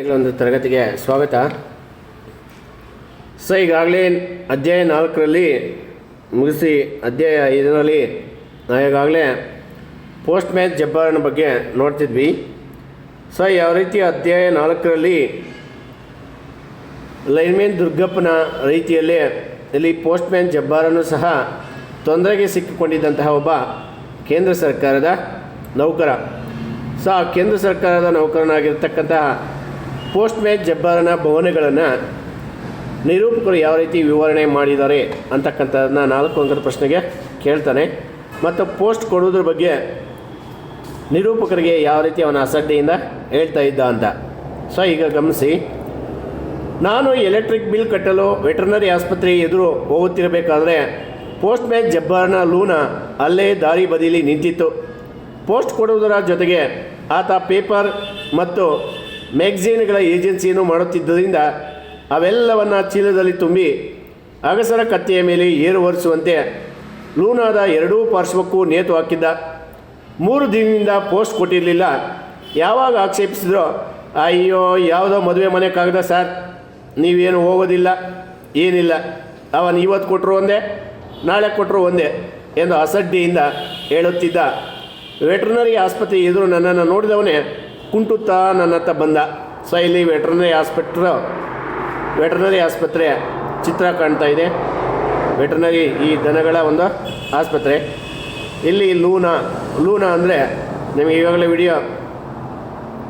ವಿದ್ಯಾರ್ಥಿಗಳ ಒಂದು ತರಗತಿಗೆ ಸ್ವಾಗತ. ಸೊ, ಈಗಾಗಲೇ ಅಧ್ಯಾಯ ನಾಲ್ಕರಲ್ಲಿ ಮುಗಿಸಿ ಅಧ್ಯಾಯ ಐದರಲ್ಲಿ ಈಗಾಗಲೇ ಪೋಸ್ಟ್ ಮ್ಯಾಚ್ ಜಬ್ಬಾರನ ಬಗ್ಗೆ ನೋಡ್ತಿದ್ವಿ. ಸೊ, ಯಾವ ರೀತಿ ಅಧ್ಯಾಯ ನಾಲ್ಕರಲ್ಲಿ ಲೈನ್ಮೇನ್ ದುರ್ಗಪ್ಪನ ರೀತಿಯಲ್ಲೇ ಇಲ್ಲಿ ಪೋಸ್ಟ್ ಮ್ಯಾನ್ ಜಬ್ಬಾರನು ಸಹ ತೊಂದರೆಗೆ ಸಿಕ್ಕಿಕೊಂಡಿದ್ದಂತಹ ಒಬ್ಬ ಕೇಂದ್ರ ಸರ್ಕಾರದ ನೌಕರ. ಸೊ, ಆ ಕೇಂದ್ರ ಸರ್ಕಾರದ ನೌಕರನಾಗಿರ್ತಕ್ಕಂತಹ ಪೋಸ್ಟ್ ಮ್ಯಾಚ್ ಜಬ್ಬಾರನ ಭವನಗಳನ್ನು ನಿರೂಪಕರು ಯಾವ ರೀತಿ ವಿವರಣೆ ಮಾಡಿದ್ದಾರೆ ಅಂತಕ್ಕಂಥದ್ದನ್ನ ನಾಲ್ಕು ಅಂಕದ ಪ್ರಶ್ನೆಗೆ ಕೇಳ್ತಾನೆ. ಮತ್ತು ಪೋಸ್ಟ್ ಕೊಡೋದ್ರ ಬಗ್ಗೆ ನಿರೂಪಕರಿಗೆ ಯಾವ ರೀತಿ ಅವನ ಅಸಡ್ಡೆಯಿಂದ ಹೇಳ್ತಾ ಇದ್ದ ಅಂತ. ಸೊ, ಈಗ ಗಮನಿಸಿ. ನಾನು ಎಲೆಕ್ಟ್ರಿಕ್ ಬಿಲ್ ಕಟ್ಟಲು ವೆಟರ್ನರಿ ಆಸ್ಪತ್ರೆ ಎದುರು ಹೋಗುತ್ತಿರಬೇಕಾದ್ರೆ ಪೋಸ್ಟ್ ಮ್ಯಾಚ್ ಜಬ್ಬಾರನ ಲೂನ ಅಲ್ಲೇ ದಾರಿ ಬದಿಲಿ ನಿಂತಿತ್ತು. ಪೋಸ್ಟ್ ಕೊಡುವುದರ ಜೊತೆಗೆ ಆತ ಪೇಪರ್ ಮತ್ತು ಮ್ಯಾಗಝೀನ್ಗಳ ಏಜೆನ್ಸಿಯನ್ನು ಮಾಡುತ್ತಿದ್ದರಿಂದ ಅವೆಲ್ಲವನ್ನು ಚೀಲದಲ್ಲಿ ತುಂಬಿ ಅಗಸರ ಕತ್ತೆಯ ಮೇಲೆ ಏರು ಒರೆಸುವಂತೆ ಲೂನಾದ ಎರಡೂ ಪಾರ್ಶ್ವಕ್ಕೂ ನೇತು ಹಾಕಿದ್ದ. ಮೂರು ದಿನದಿಂದ ಪೋಸ್ಟ್ ಕೊಟ್ಟಿರಲಿಲ್ಲ. ಯಾವಾಗ ಆಕ್ಷೇಪಿಸಿದ್ರೋ ಅಯ್ಯೋ, ಯಾವುದೋ ಮದುವೆ ಮನೆ ಕಾಗದ ಸರ್, ನೀವೇನು ಹೋಗೋದಿಲ್ಲ, ಏನಿಲ್ಲ. ಅವನು ಇವತ್ತು ಕೊಟ್ಟರು ಒಂದೇ, ನಾಳೆ ಕೊಟ್ಟರು ಒಂದೇ ಎಂದು ಅಸಡ್ಡಿಯಿಂದ ಹೇಳುತ್ತಿದ್ದ. ವೆಟ್ರನರಿ ಆಸ್ಪತ್ರೆ ಎದುರು ನನ್ನನ್ನು ನೋಡಿದವನೇ ಕುಂಟುತ್ತಾ ನನ್ನ ಹತ್ರ ಬಂದ. ಸೊ ಇಲ್ಲಿ ವೆಟ್ರನರಿ ಆಸ್ಪತ್ರೆ ವೆಟ್ರನರಿ ಆಸ್ಪತ್ರೆ ಚಿತ್ರ ಕಾಣ್ತಾ ಇದೆ. ವೆಟ್ರನರಿ ಈ ದನಗಳ ಒಂದು ಆಸ್ಪತ್ರೆ. ಇಲ್ಲಿ ಲೂನಾ ಲೂನಾ ಅಂದರೆ ನಿಮಗೆ ಈವಾಗಲೇ ವಿಡಿಯೋ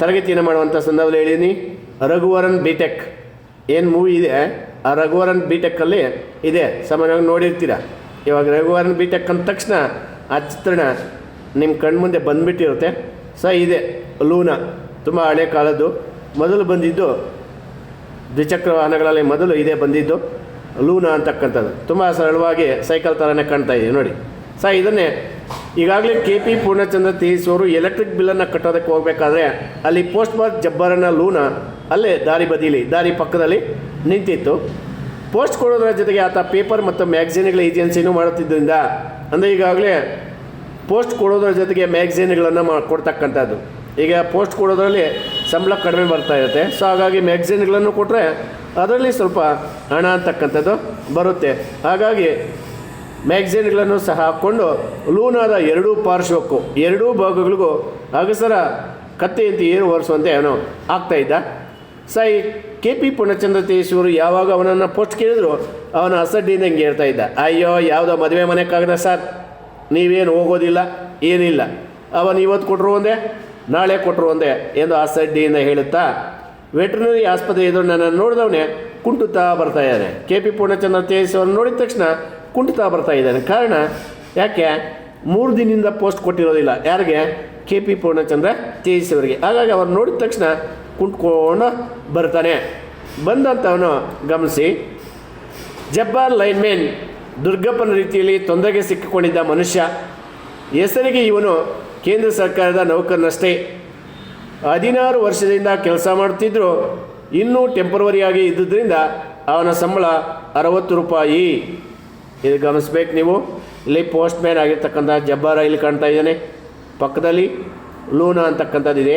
ತರಗತಿಯನ್ನು ಮಾಡುವಂಥ ಸಂದರ್ಭದಲ್ಲಿ ಹೇಳಿದ್ದೀನಿ. ರಘುವರನ್ ಬಿ ಟೆಕ್ ಏನು ಮೂವಿ ಇದೆ? ಆ ರಘುವರನ್ ಬಿ ಟೆಕ್ಕಲ್ಲಿ ಇದೆ. ಸಾಮಾನ್ಯವಾಗಿ ನೋಡಿರ್ತೀರ. ಇವಾಗ ರಘುವರನ್ ಬಿ ಟೆಕ್ ಅಂದ ತಕ್ಷಣ ಆ ಚಿತ್ರಣ ನಿಮ್ಮ ಕಣ್ಮುಂದೆ ಬಂದುಬಿಟ್ಟಿರುತ್ತೆ. ಸೊ ಇದೆ. ಲೂನಾ ತುಂಬ ಹಳೆ ಕಾಲದ್ದು. ಮೊದಲು ಬಂದಿದ್ದು ದ್ವಿಚಕ್ರ ವಾಹನಗಳಲ್ಲಿ ಮೊದಲು, ಇದೇ ಬಂದಿದ್ದು ಲೂನಾ ಅಂತಕ್ಕಂಥದ್ದು. ತುಂಬ ಸರಳವಾಗಿ ಸೈಕಲ್ ಥರನೇ ಕಾಣ್ತಾ ಇದೆ, ನೋಡಿ. ಸ, ಇದನ್ನೇ ಈಗಾಗಲೇ ಕೆ ಪಿ ಪೂರ್ಣಚಂದ್ರ ತೀರಿಸುವವರು ಎಲೆಕ್ಟ್ರಿಕ್ ಬಿಲ್ಲನ್ನು ಕಟ್ಟೋದಕ್ಕೆ ಹೋಗಬೇಕಾದ್ರೆ ಅಲ್ಲಿ ಪೋಸ್ಟ್ ಬಾಕ್ಸ್ ಜಬ್ಬರನ ಲೂನಾ ಅಲ್ಲೇ ದಾರಿ ಬದಿಲಿ, ದಾರಿ ಪಕ್ಕದಲ್ಲಿ ನಿಂತಿತ್ತು. ಪೋಸ್ಟ್ ಕೊಡೋದ್ರ ಜೊತೆಗೆ ಆತ ಪೇಪರ್ ಮತ್ತು ಮ್ಯಾಗ್ಝಿನ್ಗಳ ಏಜೆನ್ಸಿನೂ ಮಾಡುತ್ತಿದ್ದರಿಂದ, ಅಂದರೆ ಈಗಾಗಲೇ ಪೋಸ್ಟ್ ಕೊಡೋದ್ರ ಜೊತೆಗೆ ಮ್ಯಾಗ್ಝಿನ್ಗಳನ್ನು ಮಾ, ಕೊಡ್ತಕ್ಕಂಥದ್ದು. ಈಗ ಪೋಸ್ಟ್ ಕೊಡೋದ್ರಲ್ಲಿ ಸಂಬಳ ಕಡಿಮೆ ಬರ್ತಾ ಇರುತ್ತೆ. ಸೊ ಹಾಗಾಗಿ ಮ್ಯಾಗ್ಝಿನ್ಗಳನ್ನು ಕೊಟ್ಟರೆ ಅದರಲ್ಲಿ ಸ್ವಲ್ಪ ಹಣ ಅಂತಕ್ಕಂಥದ್ದು ಬರುತ್ತೆ. ಹಾಗಾಗಿ ಮ್ಯಾಗ್ಝಿನ್ಗಳನ್ನು ಸಹ ಹಾಕ್ಕೊಂಡು ಲೂನಾದ ಎರಡೂ ಪಾರ್ಶ್ವಕ್ಕೂ, ಎರಡೂ ಭಾಗಗಳಿಗೂ ಅಗಸರ ಕತ್ತೆಯಂತೆ ಏನು ಒರೆಸುವಂತೆ ಅವನು ಆಗ್ತಾ ಇದ್ದ. ಸೈ ಕೆ ಪಿ ಪೂರ್ಣಚಂದ್ರ ತೇಜಸ್ವರು ಯಾವಾಗ ಅವನನ್ನು ಪೋಸ್ಟ್ ಕೇಳಿದ್ರು, ಅವನ ಅಸಡ್ಡಿಯಿಂದ ಹಿಂಗೆ ಹೇಳ್ತಾ ಇದ್ದ. ಅಯ್ಯೋ, ಯಾವುದೋ ಮದುವೆ ಮನೆಕ್ಕಾಗದ ಸರ್. ನೀವೇನು ಹೋಗೋದಿಲ್ಲ, ಏನಿಲ್ಲ. ಅವನು ಇವತ್ತು ಕೊಟ್ಟರು ಒಂದೇ ನಾಳೆ ಕೊಟ್ಟರು ಒಂದೇ ಎಂದು ಅಸಡ್ಡಿಯಿಂದ ಹೇಳುತ್ತಾ, ವೆಟ್ರನರಿ ಆಸ್ಪತ್ರೆ ಎದುರು ನನ್ನನ್ನು ನೋಡಿದವನೇ ಕುಂಟುತ್ತಾ ಬರ್ತಾ ಇದ್ದಾನೆ. ಕೆ ಪಿ ಪೂರ್ಣಚಂದ್ರ ತೇಜಸ್ ನೋಡಿದ ತಕ್ಷಣ ಕುಂಟುತ್ತಾ ಬರ್ತಾ ಇದ್ದಾನೆ. ಕಾರಣ ಯಾಕೆ? ಮೂರು ದಿನದಿಂದ ಪೋಸ್ಟ್ ಕೊಟ್ಟಿರೋದಿಲ್ಲ. ಯಾರಿಗೆ? ಕೆ ಪಿ ಪೂರ್ಣಚಂದ್ರ ತೇಜಸ್ ಹಾಗಾಗಿ ಅವ್ರು ನೋಡಿದ ತಕ್ಷಣ ಕುಂಟ್ಕೊಂಡು ಬರ್ತಾನೆ. ಬಂದಂಥವನು ಗಮನಿಸಿ, ಜಬ್ಬಾರ್ ಲೈನ್ಮೇನ್ ದುರ್ಗಪ್ಪನ ರೀತಿಯಲ್ಲಿ ತೊಂದರೆಗೆ ಸಿಕ್ಕಿಕೊಂಡಿದ್ದ ಮನುಷ್ಯ. ಹೆಸರಿಗೆ ಇವನು ಕೇಂದ್ರ ಸರ್ಕಾರದ ನೌಕರನಷ್ಟೇ. ಹದಿನಾರು ವರ್ಷದಿಂದ ಕೆಲಸ ಮಾಡುತ್ತಿದ್ದರು ಇನ್ನೂ ಟೆಂಪರವರಿಯಾಗಿ ಇದ್ದುದರಿಂದ ಅವನ ಸಂಬಳ ಅರವತ್ತು ರೂಪಾಯಿ. ಇದು ಗಮನಿಸ್ಬೇಕು ನೀವು. ಇಲ್ಲಿ ಪೋಸ್ಟ್ ಮ್ಯಾನ್ ಆಗಿರ್ತಕ್ಕಂಥ ಜಬ್ಬಾರ ಇಲ್ಲಿ ಕಾಣ್ತಾ ಇದ್ದಾನೆ. ಪಕ್ಕದಲ್ಲಿ ಲೂನಾ ಅಂತಕ್ಕಂಥದ್ದಿದೆ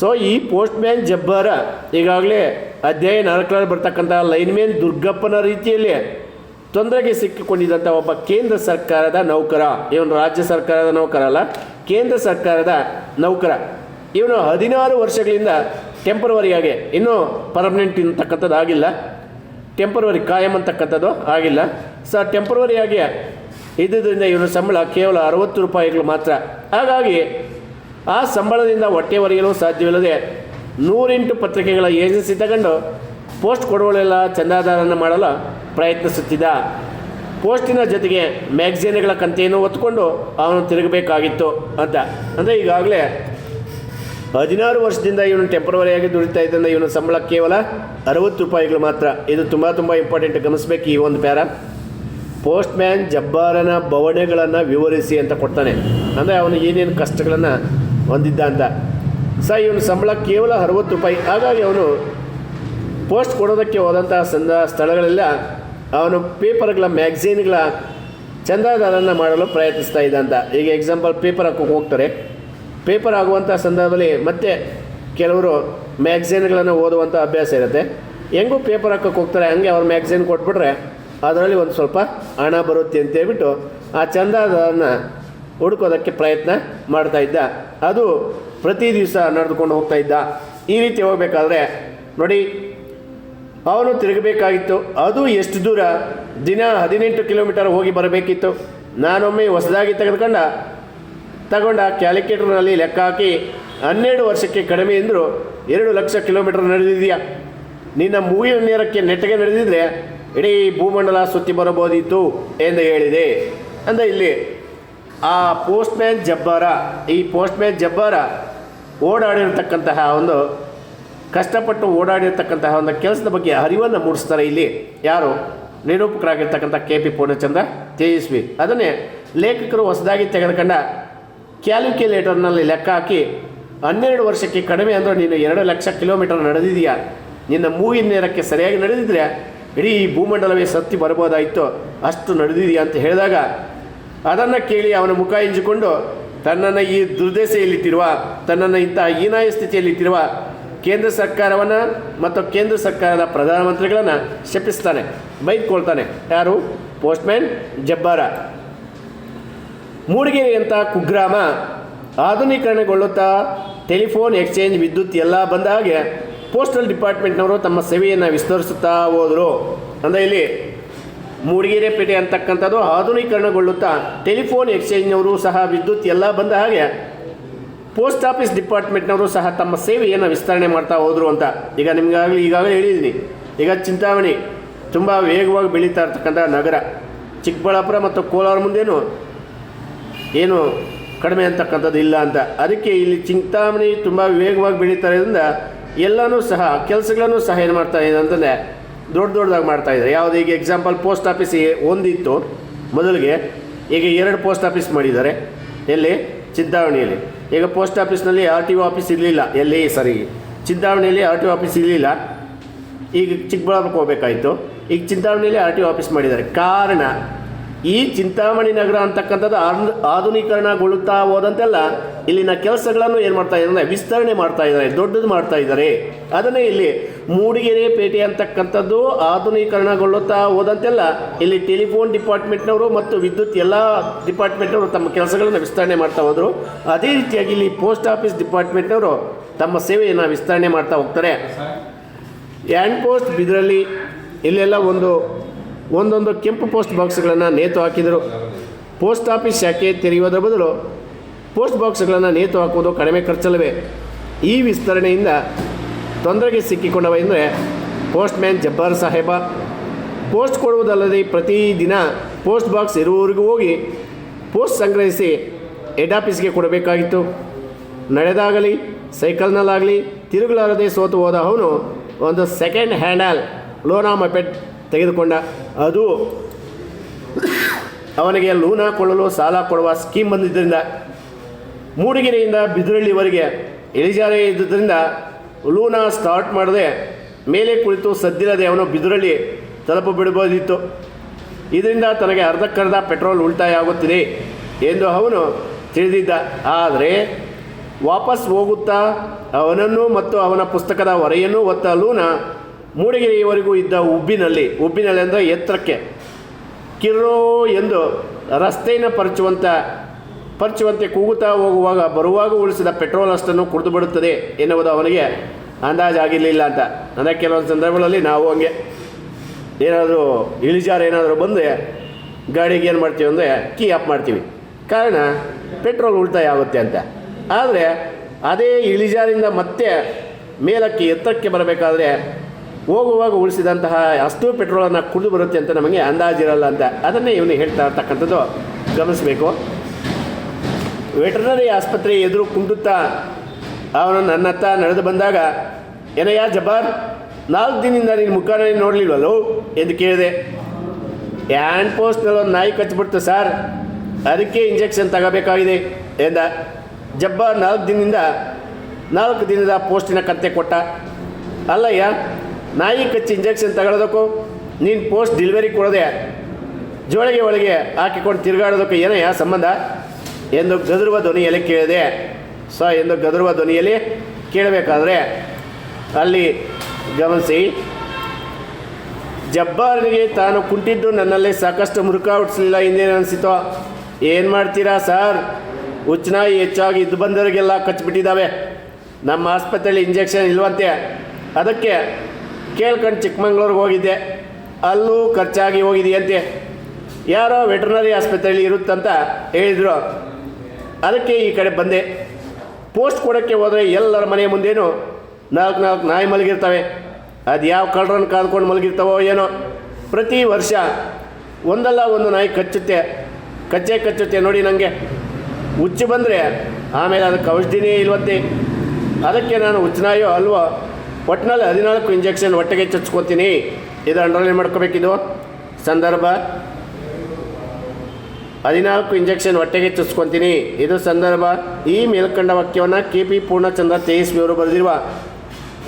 ಸೊ ಈ ಪೋಸ್ಟ್ ಮ್ಯಾನ್ ಜಬ್ಬಾರ ಈಗಾಗಲೇ ಅಧ್ಯಾಯ ನಾಲ್ಕರಲ್ಲಿ ಬರ್ತಕ್ಕಂಥ ಲೈನ್ಮ್ಯಾನ್ ದುರ್ಗಪ್ಪನ ರೀತಿಯಲ್ಲಿ ತೊಂದರೆಗೆ ಸಿಕ್ಕಿಕೊಂಡಿದ್ದಂಥ ಒಬ್ಬ ಕೇಂದ್ರ ಸರ್ಕಾರದ ನೌಕರ. ಇವನು ರಾಜ್ಯ ಸರ್ಕಾರದ ನೌಕರ ಅಲ್ಲ. ಕೇಂದ್ರ ಸರ್ಕಾರದ ನೌಕರ. ಇವನು ಹದಿನಾರು ವರ್ಷಗಳಿಂದ ಟೆಂಪರವರಿಯಾಗೆ ಇನ್ನೂ ಪರ್ಮನೆಂಟ್ ಅಂತಕ್ಕಂಥದ್ದು ಆಗಿಲ್ಲ. ಟೆಂಪರವರಿ ಕಾಯಂ ಅಂತಕ್ಕಂಥದ್ದು ಆಗಿಲ್ಲ. ಸೊ ಟೆಂಪರವರಿಯಾಗಿ ಇದ್ದುದರಿಂದ ಇವನ ಸಂಬಳ ಕೇವಲ ಅರವತ್ತು ರೂಪಾಯಿಗಳು ಮಾತ್ರ. ಹಾಗಾಗಿ ಆ ಸಂಬಳದಿಂದ ಹೊಟ್ಟೆ ಒರೆಯಲು ಸಾಧ್ಯವಿಲ್ಲದೆ ನೂರೆಂಟು ಪತ್ರಿಕೆಗಳ ಏಜೆನ್ಸಿ ತಗೊಂಡು ಪೋಸ್ಟ್ ಕೊಡುವಳೆಲ್ಲ ಚಂದಾದಾರನ ಮಾಡಲು ಪ್ರಯತ್ನಿಸುತ್ತಿದ್ದ. ಪೋಸ್ಟಿನ ಜೊತೆಗೆ ಮ್ಯಾಗ್ಝಿನ್ಗಳ ಕಂತೆಯನ್ನು ಹೊತ್ಕೊಂಡು ಅವನು ತಿರುಗಬೇಕಾಗಿತ್ತು ಅಂತ. ಅಂದರೆ ಈಗಾಗಲೇ ಹದಿನಾರು ವರ್ಷದಿಂದ ಇವನು ಟೆಂಪ್ರವರಿಯಾಗಿ ದುಡಿತಾ ಇದ್ದಂಥ ಇವನ ಸಂಬಳ ಕೇವಲ ಅರವತ್ತು ರೂಪಾಯಿಗಳು ಮಾತ್ರ. ಇದು ತುಂಬ ತುಂಬ ಇಂಪಾರ್ಟೆಂಟ್ ಗಮನಿಸ್ಬೇಕು ಈ ಒಂದು ಪ್ಯಾರ. ಪೋಸ್ಟ್ ಮ್ಯಾನ್ ಜಬ್ಬಾರನ ಬವಣೆಗಳನ್ನು ವಿವರಿಸಿ ಅಂತ ಕೊಡ್ತಾನೆ. ಅಂದರೆ ಅವನು ಏನೇನು ಕಷ್ಟಗಳನ್ನು ಹೊಂದಿದ್ದ ಅಂತ. ಸ ಇವನ ಸಂಬಳ ಕೇವಲ ಅರವತ್ತು ರೂಪಾಯಿ. ಹಾಗಾಗಿ ಅವನು ಪೋಸ್ಟ್ ಕೊಡೋದಕ್ಕೆ ಹೋದಂಥ ಸಂದ ಸ್ಥಳಗಳೆಲ್ಲ ಅವನು ಪೇಪರ್ಗಳ ಮ್ಯಾಗ್ಝೀನ್ಗಳ ಚಂದಾದಾರನ್ನು ಮಾಡಲು ಪ್ರಯತ್ನಿಸ್ತಾ ಇದ್ದಂತ ಈಗ ಎಕ್ಸಾಂಪಲ್ ಪೇಪರ್ ಹಾಕೋಕೆ ಹೋಗ್ತಾರೆ. ಪೇಪರ್ ಆಗುವಂಥ ಸಂದರ್ಭದಲ್ಲಿ ಮತ್ತೆ ಕೆಲವರು ಮ್ಯಾಗ್ಝೀನ್ಗಳನ್ನು ಓದುವಂಥ ಅಭ್ಯಾಸ ಇರುತ್ತೆ. ಹೆಂಗೂ ಪೇಪರ್ ಹಾಕೋಕೆ ಹೋಗ್ತಾರೆ, ಹಂಗೆ ಅವ್ರು ಮ್ಯಾಗ್ಝೀನ್ ಕೊಟ್ಬಿಟ್ರೆ ಅದರಲ್ಲಿ ಒಂದು ಸ್ವಲ್ಪ ಹಣ ಬರುತ್ತೆ ಅಂತ ಹೇಳ್ಬಿಟ್ಟು ಆ ಚಂದಾದಾರನ್ನು ಹುಡುಕೋದಕ್ಕೆ ಪ್ರಯತ್ನ ಮಾಡ್ತಾ ಇದ್ದ. ಅದು ಪ್ರತಿ ದಿವಸ ನಡೆದುಕೊಂಡು ಹೋಗ್ತಾ ಇದ್ದ. ಈ ರೀತಿ ಹೋಗಬೇಕಾದ್ರೆ ನೋಡಿ ಅವನು ತಿರುಗಬೇಕಾಗಿತ್ತು. ಅದು ಎಷ್ಟು ದೂರ? ದಿನ ಹದಿನೆಂಟು ಕಿಲೋಮೀಟರ್ ಹೋಗಿ ಬರಬೇಕಿತ್ತು. ನಾನೊಮ್ಮೆ ಹೊಸದಾಗಿ ತೆಗೆದುಕೊಂಡ, ತಗೊಂಡ ಕ್ಯಾಲ್ಕುಲೇಟರ್ನಲ್ಲಿ ಲೆಕ್ಕ ಹಾಕಿ, ಹನ್ನೆರಡು ವರ್ಷಕ್ಕೆ ಕಡಿಮೆ ಎಂದರು ಎರಡು ಲಕ್ಷ ಕಿಲೋಮೀಟರ್ ನಡೆದಿದೆಯಾ? ನಿನ್ನ ಮೂವಿಯ ನೇರಕ್ಕೆ ನೆಟ್ಟಗೆ ನಡೆದಿದ್ರೆ, ಇಡೀ ಭೂಮಂಡಲ ಸುತ್ತಿ ಬರಬಹುದಿತ್ತು ಎಂದು ಹೇಳಿದೆ. ಅಂದ ಇಲ್ಲಿ, ಆ ಪೋಸ್ಟ್ಮ್ಯಾನ್ ಜಬ್ಬಾರ, ಈ ಪೋಸ್ಟ್ಮ್ಯಾನ್ ಜಬ್ಬಾರ ಓಡಾಡಿರತಕ್ಕಂತಹ ಒಂದು ಕಷ್ಟಪಟ್ಟು ಓಡಾಡಿರ್ತಕ್ಕಂತಹ ಒಂದು ಕೆಲಸದ ಬಗ್ಗೆ ಅರಿವನ್ನು ಮೂಡಿಸ್ತಾರೆ ಇಲ್ಲಿ. ಯಾರು? ನಿರೂಪಕರಾಗಿರ್ತಕ್ಕಂಥ ಕೆ ಪಿ ಪೂರ್ಣಚಂದ್ರ, ತೇಜಸ್ವಿ. ಅದನ್ನೇ ಲೇಖಕರು ಹೊಸದಾಗಿ ತೆಗೆದುಕೊಂಡ ಕ್ಯಾಲ್ಕ್ಯುಲೇಟರ್ನಲ್ಲಿ ಲೆಕ್ಕ ಹಾಕಿ, ಹನ್ನೆರಡು ವರ್ಷಕ್ಕೆ ಕಡಿಮೆ ಅಂದರೆ ನೀನು ಎರಡು ಲಕ್ಷ ಕಿಲೋಮೀಟರ್ ನಡೆದಿದೆಯಾ ನಿನ್ನ ಮೂವಿನ ನೇರಕ್ಕೆ ಸರಿಯಾಗಿ ನಡೆದಿದ್ರೆ ಇಡೀ ಭೂಮಂಡಲವೇ ಸತ್ತಿ ಬರಬಹುದಾಯಿತು. ಅಷ್ಟು ನಡೆದಿದೆಯಾ ಅಂತ ಹೇಳಿದಾಗ ಅದನ್ನು ಕೇಳಿ ಅವನ ಮುಖ ಹಿಂಜಿಕೊಂಡು ತನ್ನನ್ನು ಈ ದುರ್ದೆಸೆಯಲ್ಲಿಟ್ಟಿರುವ, ತನ್ನನ್ನು ಇಂತಹ ಹೀನಾಯ ಸ್ಥಿತಿಯಲ್ಲಿಟ್ಟಿರುವ ಕೇಂದ್ರ ಸರ್ಕಾರವನ್ನು ಮತ್ತು ಕೇಂದ್ರ ಸರ್ಕಾರದ ಪ್ರಧಾನಮಂತ್ರಿಗಳನ್ನು ಶಪಿಸ್ತಾನೆ, ಬೈದ್ಕೊಳ್ತಾನೆ. ಯಾರು? ಪೋಸ್ಟ್ಮ್ಯಾನ್ ಜಬ್ಬಾರ. ಮೂಡಿಗೆರೆಯಂಥ ಕುಗ್ರಾಮ ಆಧುನೀಕರಣಗೊಳ್ಳುತ್ತಾ ಟೆಲಿಫೋನ್ ಎಕ್ಸ್ಚೇಂಜ್ ವಿದ್ಯುತ್ ಎಲ್ಲ ಬಂದ ಹಾಗೆ ಪೋಸ್ಟಲ್ ಡಿಪಾರ್ಟ್ಮೆಂಟ್ನವರು ತಮ್ಮ ಸೇವೆಯನ್ನು ವಿಸ್ತರಿಸುತ್ತಾ ಹೋದರು. ಅಂದರೆ ಇಲ್ಲಿ ಮೂಡಿಗೆರೆ ಪೇಟೆ ಅಂತಕ್ಕಂಥದ್ದು ಆಧುನೀಕರಣಗೊಳ್ಳುತ್ತಾ ಟೆಲಿಫೋನ್ ಎಕ್ಸ್ಚೇಂಜ್ನವರು ಸಹ ವಿದ್ಯುತ್ ಎಲ್ಲ ಬಂದ ಹಾಗೆ ಪೋಸ್ಟ್ ಆಫೀಸ್ ಡಿಪಾರ್ಟ್ಮೆಂಟ್ನವರು ಸಹ ತಮ್ಮ ಸೇವೆಯನ್ನು ವಿಸ್ತರಣೆ ಮಾಡ್ತಾ ಹೋದರು ಅಂತ. ಈಗ ನಿಮಗಾಗಲಿ ಈಗಾಗಲೇ ಹೇಳಿದ್ದೀನಿ ಈಗ ಚಿಂತಾಮಣಿ ತುಂಬ ವೇಗವಾಗಿ ಬೆಳೀತಾ ಇರ್ತಕ್ಕಂಥ ನಗರ. ಚಿಕ್ಕಬಳ್ಳಾಪುರ ಮತ್ತು ಕೋಲಾರ ಮುಂದೇನು ಏನು ಕಡಿಮೆ ಅಂತಕ್ಕಂಥದ್ದು ಇಲ್ಲ ಅಂತ. ಅದಕ್ಕೆ ಇಲ್ಲಿ ಚಿಂತಾಮಣಿ ತುಂಬ ವೇಗವಾಗಿ ಬೆಳೀತಾ ಇರೋದ್ರಿಂದ ಎಲ್ಲನೂ ಸಹ ಕೆಲಸಗಳನ್ನು ಸಹ ಏನು ಮಾಡ್ತಾ ಇದೆ ಅಂತಂದರೆ ದೊಡ್ಡ ದೊಡ್ಡದಾಗಿ ಮಾಡ್ತಾ ಇದ್ದಾರೆ ಯಾವುದು ಈಗ ಎಕ್ಸಾಂಪಲ್ ಪೋಸ್ಟ್ ಆಫೀಸ್ ಒಂದಿತ್ತು ಮೊದಲಿಗೆ. ಈಗ ಎರಡು ಪೋಸ್ಟ್ ಆಫೀಸ್ ಮಾಡಿದ್ದಾರೆ. ಎಲ್ಲಿ? ಚಿಂತಾಮಣಿಯಲ್ಲಿ. ಈಗ ಪೋಸ್ಟ್ ಆಫೀಸ್ನಲ್ಲಿ ಆರ್ ಟಿ ಒ ಆಫೀಸ್ ಇರಲಿಲ್ಲ, ಎಲ್ಲಿ ಸರಿ. ಚಿಂತಾಮಣಿಯಲ್ಲಿ ಆರ್ ಟಿ ಒ ಆಫೀಸ್ ಇರಲಿಲ್ಲ. ಈಗ ಚಿಕ್ಕಬಳ್ಳಾಪುರಕ್ಕೆ ಹೋಗಬೇಕಾಯಿತು. ಈಗ ಚಿಂತಾಮಣಿಯಲ್ಲಿ ಆರ್ ಟಿ ಒ ಆಫೀಸ್ ಮಾಡಿದ್ದಾರೆ. ಕಾರಣ, ಈ ಚಿಂತಾಮಣಿ ನಗರ ಅಂತಕ್ಕಂಥದ್ದು ಆಧು- ಆಧುನೀಕರಣಗೊಳ್ಳುತ್ತಾ ಹೋದಂತೆಲ್ಲ ಇಲ್ಲಿನ ಕೆಲಸಗಳನ್ನು ಏನು ಮಾಡ್ತಾ ಇದ್ದಾರೆ ವಿಸ್ತರಣೆ ಮಾಡ್ತಾ ಇದ್ದಾರೆ, ದೊಡ್ಡದು ಮಾಡ್ತಾ ಇದ್ದಾರೆ. ಅದನ್ನೇ ಇಲ್ಲಿ ಮೂಡಿಗೆರೆ ಪೇಟೆ ಅಂತಕ್ಕಂಥದ್ದು ಆಧುನೀಕರಣಗೊಳ್ಳುತ್ತಾ ಹೋದಂತೆಲ್ಲ ಇಲ್ಲಿ ಟೆಲಿಫೋನ್ ಡಿಪಾರ್ಟ್ಮೆಂಟ್ನವರು ಮತ್ತು ವಿದ್ಯುತ್ ಎಲ್ಲ ಡಿಪಾರ್ಟ್ಮೆಂಟ್ನವರು ತಮ್ಮ ಕೆಲಸಗಳನ್ನು ವಿಸ್ತರಣೆ ಮಾಡ್ತಾ ಹೋದರು. ಅದೇ ರೀತಿಯಾಗಿ ಇಲ್ಲಿ ಪೋಸ್ಟ್ ಆಫೀಸ್ ಡಿಪಾರ್ಟ್ಮೆಂಟ್ನವರು ತಮ್ಮ ಸೇವೆಯನ್ನು ವಿಸ್ತರಣೆ ಮಾಡ್ತಾ ಹೋಗ್ತಾರೆ. ಹ್ಯಾಂಡ್ ಪೋಸ್ಟ್ ಬಿದ್ರಲ್ಲಿ ಇಲ್ಲೆಲ್ಲ ಒಂದು, ಒಂದೊಂದು ಕೆಂಪು ಪೋಸ್ಟ್ ಬಾಕ್ಸ್ಗಳನ್ನು ನೇತು ಹಾಕಿದರು. ಪೋಸ್ಟ್ ಆಫೀಸ್ ಶಾಖೆ ತೆರೆಯುವುದರ ಬದಲು ಪೋಸ್ಟ್ ಬಾಕ್ಸ್ಗಳನ್ನು ನೇತು ಹಾಕುವುದು ಕಡಿಮೆ ಖರ್ಚಲ್ಲವೇ? ಈ ವಿಸ್ತರಣೆಯಿಂದ ತೊಂದರೆಗೆ ಸಿಕ್ಕಿಕೊಂಡವ ಎಂದರೆ ಪೋಸ್ಟ್ ಮ್ಯಾನ್ ಜಬ್ಬಾರ್ ಸಾಹೇಬ. ಪೋಸ್ಟ್ ಕೊಡುವುದಲ್ಲದೆ ಪ್ರತಿದಿನ ಪೋಸ್ಟ್ ಬಾಕ್ಸ್ ಇರುವವರೆಗೂ ಹೋಗಿ ಪೋಸ್ಟ್ ಸಂಗ್ರಹಿಸಿ ಹೆಡ್ ಆಫೀಸ್ಗೆ ಕೊಡಬೇಕಾಗಿತ್ತು. ನಡೆದಾಗಲಿ, ಸೈಕಲ್ನಲ್ಲಾಗಲಿ, ತಿರುಗಲಾರದೆ ಸೋತು ಹೋದ ಅವನು ಒಂದು ಸೆಕೆಂಡ್ ಹ್ಯಾಂಡಲ್ ಲೋನಾ ಮಪೆಟ್ ತೆಗೆದುಕೊಂಡ. ಅದು ಅವನಿಗೆ ಲೋನ್ ಕೊಳ್ಳಲು ಸಾಲ ಕೊಡುವ ಸ್ಕೀಮ್ ಬಂದಿದ್ದರಿಂದ ಮೂಡಿಗೆರೆಯಿಂದ ಬಿದಿರಳ್ಳಿವರೆಗೆ ಇಳಿಜಾರೇ ಇದ್ದುದರಿಂದ ಲೂನ ಸ್ಟಾರ್ಟ್ ಮಾಡದೆ, ಮೇಲೆ ಕುಳಿತು ಸದ್ದಿಲ್ಲದೆ ಅವನು ಬಿದುರಲ್ಲಿ ತಲುಪು ಬಿಡಬಹುದಿತ್ತು. ಇದರಿಂದ ತನಗೆ ಅರ್ಧಕ್ಕರ್ಧ ಪೆಟ್ರೋಲ್ ಉಳಿತಾಯ ಆಗುತ್ತಿದೆ ಎಂದು ಅವನು ತಿಳಿದಿದ್ದ. ಆದರೆ ವಾಪಸ್ ಹೋಗುತ್ತಾ ಅವನನ್ನು ಮತ್ತು ಅವನ ಪುಸ್ತಕದ ಹೊರೆಯನ್ನು ಒತ್ತ ಲೂನ ಮೂಡಿಗೆರೆಯವರೆಗೂ ಇದ್ದ ಉಬ್ಬಿನಲ್ಲಿ ಉಬ್ಬಿನಲ್ಲಿ ಅಂದರೆ ಎತ್ತರಕ್ಕೆ ಕಿರ್ರೋ ಎಂದು ರಸ್ತೆಯನ್ನು ಪರಚುವಂಥ ಪರಚುವಂತೆ ಕೂಗುತ್ತಾ ಹೋಗುವಾಗ ಬರುವಾಗ ಉಳಿಸಿದ ಪೆಟ್ರೋಲ್ ಅಷ್ಟನ್ನು ಕುಡಿದು ಬಿಡುತ್ತದೆ ಎನ್ನುವುದು ಅವನಿಗೆ ಅಂದಾಜಾಗಿರಲಿಲ್ಲ ಅಂತ. ಅಂದರೆ ಕೆಲವೊಂದು ಸಂದರ್ಭಗಳಲ್ಲಿ ನಾವು ಹಂಗೆ ಏನಾದರೂ ಇಳಿಜಾರು ಏನಾದರೂ ಬಂದರೆ ಗಾಡಿಗೆ ಏನು ಮಾಡ್ತೀವಿ ಅಂದರೆ ಕೀ ಆಫ್ ಮಾಡ್ತೀವಿ. ಕಾರಣ ಪೆಟ್ರೋಲ್ ಉಳಿತಾಯ ಆಗುತ್ತೆ ಅಂತ. ಆದರೆ ಅದೇ ಇಳಿಜಾರಿಂದ ಮತ್ತೆ ಮೇಲಕ್ಕೆ ಎತ್ತಕ್ಕೆ ಬರಬೇಕಾದ್ರೆ ಹೋಗುವಾಗ ಉಳಿಸಿದಂತಹ ಅಷ್ಟು ಪೆಟ್ರೋಲನ್ನು ಕುಡಿದು ಬರುತ್ತೆ ಅಂತ ನಮಗೆ ಅಂದಾಜಿರಲ್ಲ ಅಂತ. ಅದನ್ನೇ ಇವನು ಹೇಳ್ತಾ ಇರ್ತಕ್ಕಂಥದ್ದು ಗಮನಿಸಬೇಕು. ವೆಟರ್ನರಿ ಆಸ್ಪತ್ರೆ ಎದುರು ಕುಂಟುತ್ತಾ ಅವನು ನನ್ನತ್ತ ನಡೆದು ಬಂದಾಗ, ಏನಯ್ಯ ಜಬ್ಬಾರ್, ನಾಲ್ಕು ದಿನದಿಂದ ನಿನ್ನ ಮುಖಾನೇ ನೋಡಲಿಲ್ವಲ್ಲೋ? ಎಂದು ಕೇಳಿದೆ. ಹ್ಯಾಂಡ್ ಪೋಸ್ಟ್ನಲ್ಲಿ ಒಂದು ನಾಯಿ ಕಚ್ಚಿಬಿಡ್ತು ಸರ್, ಅದಕ್ಕೆ ಇಂಜೆಕ್ಷನ್ ತಗೋಬೇಕಾಗಿದೆ, ಎಂದ. ಜಬ್ಬಾರ್ ನಾಲ್ಕು ದಿನದಿಂದ ನಾಲ್ಕು ದಿನದ ಪೋಸ್ಟಿನ ಕತ್ತೆ ಕೊಟ್ಟ. ಅಲ್ಲಯ್ಯ, ನಾಯಿ ಕಚ್ಚಿ ಇಂಜೆಕ್ಷನ್ ತಗೊಳ್ಳೋದಕ್ಕೂ ನೀನು ಪೋಸ್ಟ್ ಡೆಲಿವರಿ ಕೊಡೋದೆ ಜೋಳಿಗೆ ಒಳಗೆ ಹಾಕಿಕೊಂಡು ತಿರುಗಾಡೋದಕ್ಕೂ ಏನಯ್ಯ ಸಂಬಂಧ? ಎಂದು ಗದರುವ ಧ್ವನಿಯಲ್ಲಿ ಕೇಳಿದೆ. ಸ ಎಂದು ಗದರುವ ಧ್ವನಿಯಲ್ಲಿ ಕೇಳಬೇಕಾದ್ರೆ ಅಲ್ಲಿ ಗಮನಿಸಿ, ಜಬ್ಬಾರನಿಗೆ ತಾನು ಕುಂಟಿದ್ದು ನನ್ನಲ್ಲಿ ಸಾಕಷ್ಟು ಮುರುಕ ಹುಟ್ಟಿಸಲಿಲ್ಲ, ಇನ್ನೇನು ಅನಿಸಿತೋ ಏನು ಮಾಡ್ತೀರಾ ಸರ್? ಹುಚ್ಚನಾಯಿ ಹೆಚ್ಚಾಗಿ ಇದ್ದು ಬಂದವರಿಗೆಲ್ಲ ಕಚ್ಚಿಬಿಟ್ಟಿದ್ದಾವೆ ನಮ್ಮ ಆಸ್ಪತ್ರೆಯಲ್ಲಿ ಇಂಜೆಕ್ಷನ್ ಇಲ್ವಂತೆ. ಅದಕ್ಕೆ ಕೇಳ್ಕೊಂಡು ಚಿಕ್ಕಮಂಗ್ಳೂರಿಗೆ ಹೋಗಿದ್ದೆ. ಅಲ್ಲೂ ಖರ್ಚಾಗಿ ಹೋಗಿದೆಯಂತೆ. ಯಾರೋ ವೆಟರ್ನರಿ ಆಸ್ಪತ್ರೆಯಲ್ಲಿ ಇರುತ್ತಂತ ಹೇಳಿದರು. ಅದಕ್ಕೆ ಈ ಕಡೆ ಬಂದೆ. ಪೋಸ್ಟ್ ಕೊಡೋಕ್ಕೆ ಹೋದರೆ ಎಲ್ಲರ ಮನೆ ಮುಂದೇನು ನಾಲ್ಕು ನಾಲ್ಕು ನಾಯಿ ಮಲಗಿರ್ತವೆ. ಅದು ಯಾವ ಕಳ್ಳರನ್ನು ಕಾದ್ಕೊಂಡು ಮಲಗಿರ್ತಾವೋ ಏನೋ. ಪ್ರತಿ ವರ್ಷ ಒಂದಲ್ಲ ಒಂದು ನಾಯಿ ಕಚ್ಚುತ್ತೆ. ಕಚ್ಚೆ ಕಚ್ಚುತ್ತೆ ನೋಡಿ ನನಗೆ ಹುಚ್ಚು ಬಂದರೆ ಆಮೇಲೆ ಅದಕ್ಕೆ ಔಷಧಿನೇ ಇಲ್ವಂತೆ. ಅದಕ್ಕೆ ನಾನು ಹುಚ್ಚನಾಯೋ ಅಲ್ವೋ? ಒಟ್ಟಿನಲ್ಲಿ ಹದಿನಾಲ್ಕು ಇಂಜೆಕ್ಷನ್ ಒಟ್ಟಿಗೆ ಚಚ್ಕೊತೀನಿ. ಇದು ಅಂಡರ್ಲೈನ್ ಮಾಡ್ಕೋಬೇಕಿದು. ಸಂದರ್ಭ ಹದಿನಾಲ್ಕು ಇಂಜೆಕ್ಷನ್ ಹೊಟ್ಟೆಗೆ ಚುಚ್ಕೊತೀನಿ. ಇದು ಸಂದರ್ಭ ಈ ಮೇಲ್ಕಂಡ ವಾಕ್ಯವನ್ನು ಕೆ ಪಿ ಪೂರ್ಣಚಂದ್ರ ತೇಜಸ್ವಿಯವರು ಬರೆದಿರುವ.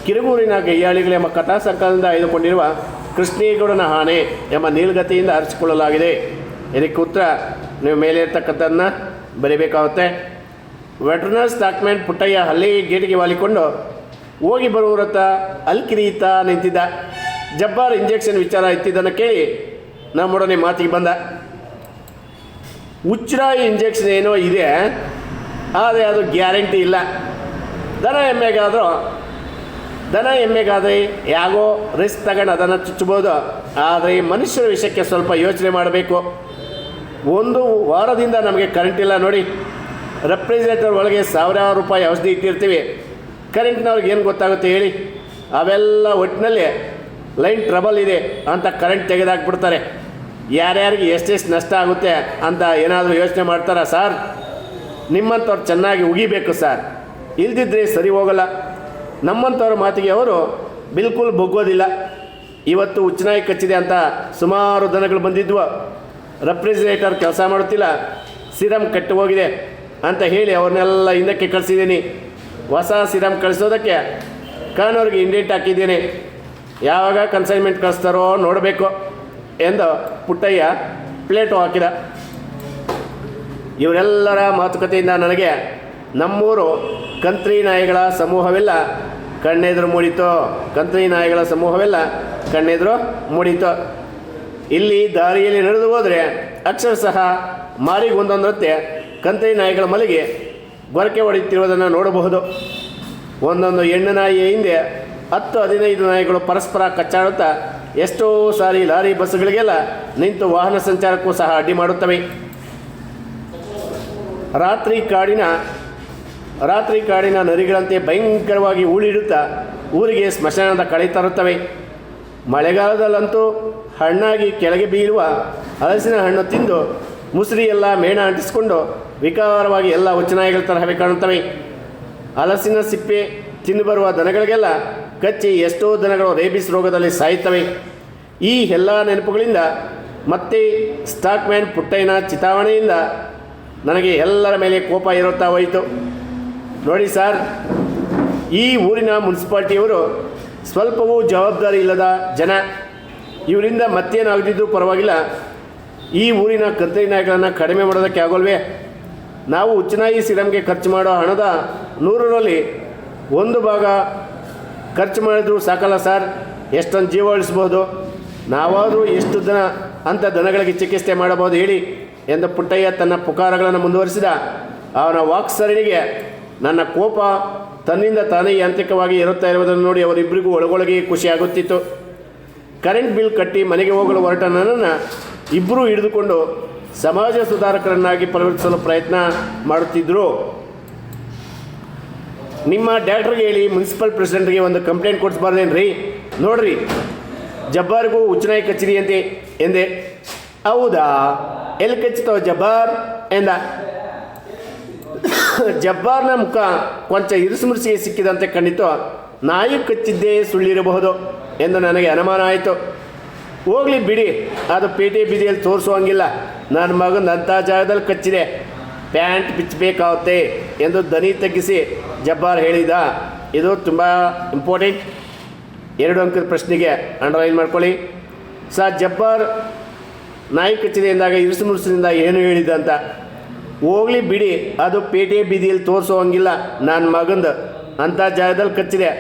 ಕಿರುಗೂರಿನ ಗಯ್ಯಾಳಿಗಳು ಎಂಬ ಕಥಾ ಸಂಕಲನದಿಂದ ಆಯ್ದುಕೊಂಡಿರುವ ಕೃಷ್ಣೇಗೌಡನ ಆನೆ ಎಂಬ ನೀಲ್ಗತಿಯಿಂದ ಅರಿಸಿಕೊಳ್ಳಲಾಗಿದೆ ಇದಕ್ಕೆ ಉತ್ತರ ನೀವು ಮೇಲೆ ಬರೀಬೇಕಾಗುತ್ತೆ. ವೆಟ್ರನರ್ಸ್ ಡಾಕ್ಯುಮೆಂಟ್ ಪುಟ್ಟಯ್ಯ ಹಳ್ಳಿ ಗೇಟಿಗೆ ವಾಲಿಕೊಂಡು ಹೋಗಿ ಬರುವರತ್ತ ಅಲ್ಕಿರಿಯುತ್ತ ನಿಂತಿದ್ದ. ಜಬ್ಬಾರ್ ಇಂಜೆಕ್ಷನ್ ವಿಚಾರ ಇತ್ತಿದ್ದನ್ನು ಕೇಳಿ ನಮ್ಮೊಡನೆ ಮಾತಿಗೆ ಬಂದ. ಉಚ್ಚರಾಯಿ ಇಂಜೆಕ್ಷನ್ ಏನೋ ಇದೆ, ಆದರೆ ಅದು ಗ್ಯಾರಂಟಿ ಇಲ್ಲ. ದನ ಎಮ್ಮೆಗಾದರೂ, ದನ ಎಮ್ಮೆಗಾದರೆ ಯಾಗೋ ರಿಸ್ಕ್ ತಗೊಂಡು ಅದನ್ನು ಚುಚ್ಚಬೋದು ಆದರೆ ಮನುಷ್ಯರ ವಿಷಯಕ್ಕೆ ಸ್ವಲ್ಪ ಯೋಚನೆ ಮಾಡಬೇಕು. ಒಂದು ವಾರದಿಂದ ನಮಗೆ ಕರೆಂಟ್ ಇಲ್ಲ ನೋಡಿ. ರೆಫ್ರಿಜರೇಟರ್ ಒಳಗೆ ಸಾವಿರಾರು ರೂಪಾಯಿ ಔಷಧಿ ಇಟ್ಟಿರ್ತೀವಿ. ಕರೆಂಟ್ನವ್ರಿಗೆ ಏನು ಗೊತ್ತಾಗುತ್ತೆ ಹೇಳಿ? ಅವೆಲ್ಲ ಒಟ್ಟಿನಲ್ಲಿ ಲೈನ್ ಟ್ರಬಲ್ ಇದೆ ಅಂತ ಕರೆಂಟ್ ತೆಗೆದಾಕ್ಬಿಡ್ತಾರೆ. ಯಾರ್ಯಾರಿಗೆ ಎಷ್ಟೆಷ್ಟು ನಷ್ಟ ಆಗುತ್ತೆ ಅಂತ ಏನಾದರೂ ಯೋಚನೆ ಮಾಡ್ತಾರಾ ಸರ್? ನಿಮ್ಮಂಥವ್ರು ಚೆನ್ನಾಗಿ ಉಗಿಬೇಕು ಸರ್. ಇಲ್ದಿದ್ರೆ ಸರಿ ಹೋಗಲ್ಲ. ನಮ್ಮಂಥವ್ರ ಮಾತಿಗೆ ಅವರು ಬಿಲ್ಕುಲ್ ಬೊಗ್ಗೋದಿಲ್ಲ. ಇವತ್ತು ಉಚ್ಚನಾಯಿ ಕಚ್ಚಿದೆ ಅಂತ ಸುಮಾರು ದನಗಳು ಬಂದಿದ್ವು. ರೆಫ್ರಿಜರೇಟರ್ ಕೆಲಸ ಮಾಡುತ್ತಿಲ್ಲ. ಸಿರಮ್ ಕಟ್ಟು ಹೋಗಿದೆ ಅಂತ ಹೇಳಿ ಅವ್ರನ್ನೆಲ್ಲ ಹಿಂದಕ್ಕೆ ಕಳಿಸಿದ್ದೀನಿ. ಹೊಸ ಸಿರಮ್ ಕಳಿಸೋದಕ್ಕೆ ಕಾನೂರಿಗೆ ಇಂಡೇಟ್ ಹಾಕಿದ್ದೀನಿ. ಯಾವಾಗ ಕನ್ಸೈನ್ಮೆಂಟ್ ಕಳಿಸ್ತಾರೋ ನೋಡಬೇಕು. ಎಂದು ಪುಟ್ಟಯ್ಯ ಪ್ಲೇಟು ಹಾಕಿದ. ಇವರೆಲ್ಲರ ಮಾತುಕತೆಯಿಂದ ನನಗೆ ನಮ್ಮೂರು ಕಂತ್ರಿ ನಾಯಿಗಳ ಸಮೂಹವೆಲ್ಲ ಕಣ್ಣೆದುರು ಮೂಡಿತು. ಕಂತ್ರಿ ನಾಯಿಗಳ ಸಮೂಹವೆಲ್ಲ ಕಣ್ಣೆದುರು ಮೂಡಿತು. ಇಲ್ಲಿ ದಾರಿಯಲ್ಲಿ ನಡೆದು ಹೋದರೆ ಅಕ್ಷರ ಸಹ ಮಾರಿಗೆ ಒಂದೊಂದರಂತೆ ಕಂತ್ರಿ ನಾಯಿಗಳ ಮಲಗಿ ಗೊರಕೆ ಹೊಡೆಯುತ್ತಿರುವುದನ್ನು ನೋಡಬಹುದು. ಒಂದೊಂದು ಹೆಣ್ಣು ನಾಯಿಯ ಹಿಂದೆ ಹತ್ತು ಹದಿನೈದು ನಾಯಿಗಳು ಪರಸ್ಪರ ಕಚ್ಚಾಡುತ್ತಾ ಎಷ್ಟೋ ಸಾರಿ ಲಾರಿ ಬಸ್ಗಳಿಗೆಲ್ಲ ನಿಂತು ವಾಹನ ಸಂಚಾರಕ್ಕೂ ಸಹ ಅಡ್ಡಿ ಮಾಡುತ್ತವೆ. ರಾತ್ರಿ ಕಾಡಿನ ರಾತ್ರಿ ಕಾಡಿನ ನರಿಗಳಂತೆ ಭಯಂಕರವಾಗಿ ಉಳಿಡುತ್ತಾ ಊರಿಗೆ ಸ್ಮಶಾನದ ಕಳೆ ತರುತ್ತವೆ. ಮಳೆಗಾಲದಲ್ಲಂತೂ ಹಣ್ಣಾಗಿ ಕೆಳಗೆ ಬೀಳುವ ಹಲಸಿನ ಹಣ್ಣು ತಿಂದು ಮುಸುರಿ ಎಲ್ಲ ಮೇಣ ಅಂಟಿಸಿಕೊಂಡು ವಿಕಾರವಾಗಿ ಎಲ್ಲ ಉಚ್ಚನಾಯಿಗಳ ತರಹವೇ ಕಾಣುತ್ತವೆ. ಹಲಸಿನ ಸಿಪ್ಪೆ ತಿಂದು ಬರುವ ದನಗಳಿಗೆಲ್ಲ ಕಚ್ಚಿ ಎಷ್ಟೋ ದಿನಗಳು ರೇಬಿಸ್ ರೋಗದಲ್ಲಿ ಸಾಯುತ್ತವೆ ಈ ಎಲ್ಲ ನೆನಪುಗಳಿಂದ ಮತ್ತೆ ಸ್ಟಾಕ್ ಮ್ಯಾನ್ ಪುಟ್ಟಯ್ಯನ ಚಿತಾವಣೆಯಿಂದ ನನಗೆ ಎಲ್ಲರ ಮೇಲೆ ಕೋಪ ಇರುತ್ತಾ ಹೋಯಿತು. ನೋಡಿ ಸರ್, ಈ ಊರಿನ ಮುನ್ಸಿಪಾಲ್ಟಿಯವರು ಸ್ವಲ್ಪವೂ ಜವಾಬ್ದಾರಿ ಇಲ್ಲದ ಜನ. ಇವರಿಂದ ಮತ್ತೇನಾಗದಿದ್ರೂ ಪರವಾಗಿಲ್ಲ. ಈ ಊರಿನ ಕತ್ತರಿ ನಾಯಿಗಳನ್ನು ಕಡಿಮೆ ಮಾಡೋದಕ್ಕೆ ಆಗೋಲ್ವೇ? ನಾವು ಉಚ್ಚನಾಯಿ ಸಿರಮ್ಗೆ ಖರ್ಚು ಮಾಡೋ ಹಣದ ನೂರರಲ್ಲಿ ಒಂದು ಭಾಗ ಖರ್ಚು ಮಾಡಿದ್ರು ಸಾಕಲ್ಲ ಸರ್. ಎಷ್ಟೊಂದು ಜೀವ ಉಳಿಸ್ಬೋದು. ನಾವಾದರೂ ಎಷ್ಟು ದಿನ ಅಂತ ದನಗಳಿಗೆ ಚಿಕಿತ್ಸೆ ಮಾಡಬಹುದು ಹೇಳಿ ಎಂದು ಪುಟ್ಟಯ್ಯ ತನ್ನ ಪುಕಾರಗಳನ್ನು ಮುಂದುವರಿಸಿದ. ಅವನ ವಾಕ್ ಸರಣಿಗೆ ನನ್ನ ಕೋಪ ತನ್ನಿಂದ ತಾನೇ ಯಾಂತ್ರಿಕವಾಗಿ ಇರುತ್ತಾ ಇರುವುದನ್ನು ನೋಡಿ ಅವರಿಬ್ಬರಿಗೂ ಒಳಗೊಳಗೆ ಖುಷಿಯಾಗುತ್ತಿತ್ತು. ಕರೆಂಟ್ ಬಿಲ್ ಕಟ್ಟಿ ಮನೆಗೆ ಹೋಗಲು ಹೊರಟ ನನ್ನನ್ನು ಇಬ್ಬರೂ ಹಿಡಿದುಕೊಂಡು ಸಮಾಜ ಸುಧಾರಕರನ್ನಾಗಿ ಪರಿವರ್ತಿಸಲು ಪ್ರಯತ್ನ ಮಾಡುತ್ತಿದ್ದರು ನಿಮ್ಮ ಡಾಕ್ಟ್ರಿಗೆ ಹೇಳಿ, ಮುನ್ಸಿಪಲ್ ಪ್ರೆಸಿಡೆಂಟ್ಗೆ ಒಂದು ಕಂಪ್ಲೇಂಟ್ ಕೊಡಿಸ್ಬಾರ್ದೇನ್ರಿ? ನೋಡ್ರಿ, ಜಬ್ಬಾರ್ಗೂ ಉಚ್ಚನಾಯಿ ಕಚೇರಿ ಅಂತೆ, ಎಂದೆ. ಹೌದಾ? ಎಲ್ಲಿ ಕಚ್ಚಿತೋ ಜಬ್ಬಾರ್? ಎಂದ. ಜಬ್ಬಾರ್ನ ಮುಖ ಕೊಂಚ ಇರುಸುಮುರುಸಿಗೆ ಸಿಕ್ಕಿದಂತೆ ಕಂಡಿತು ನಾಯಿ ಕಚ್ಚಿದ್ದೇ ಸುಳ್ಳಿರಬಹುದು ಎಂದು ನನಗೆ ಅನುಮಾನ ಆಯಿತು. ಹೋಗ್ಲಿ ಬಿಡಿ, ಅದು ಪೇಟೆ ಬೀದಿಯಲ್ಲಿ ತೋರಿಸುವಂಗಿಲ್ಲ ನನ್ನ ಮಗನ ಅಂಥ ಜಾಗದಲ್ಲಿ ಕಚ್ಚಿದೆ. ಪ್ಯಾಂಟ್ ಬಿಚ್ಚಬೇಕಾಗುತ್ತೆ ಎಂದು ದನಿ ತಗ್ಗಿಸಿ ಜಬ್ಬಾರ್ ಹೇಳಿದ, ಇದು ತುಂಬ ಇಂಪಾರ್ಟೆಂಟ್ ಎರಡು ಅಂಕದ ಪ್ರಶ್ನೆಗೆ ಅಂಡರ್ಲೈನ್ ಮಾಡ್ಕೊಳ್ಳಿ. ಸರ್, ಜಬ್ಬಾರ್ ನಾಯಿ ಕಚ್ಚಿದೆ ಎಂದಾಗ ಇರುಸು ಮುರುಸಿನಿಂದ ಏನು ಹೇಳಿದ ಅಂತ? ಹೋಗ್ಲಿ ಬಿಡಿ, ಅದು ಪೇಟೆ ಬೀದಿಯಲ್ಲಿ ತೋರಿಸೋ ಹಂಗಿಲ್ಲ ನನ್ನ ಮಗಂದು ಅಂಥ ಜಾಗದಲ್ಲಿ ಕಚ್ಚಿದೆ.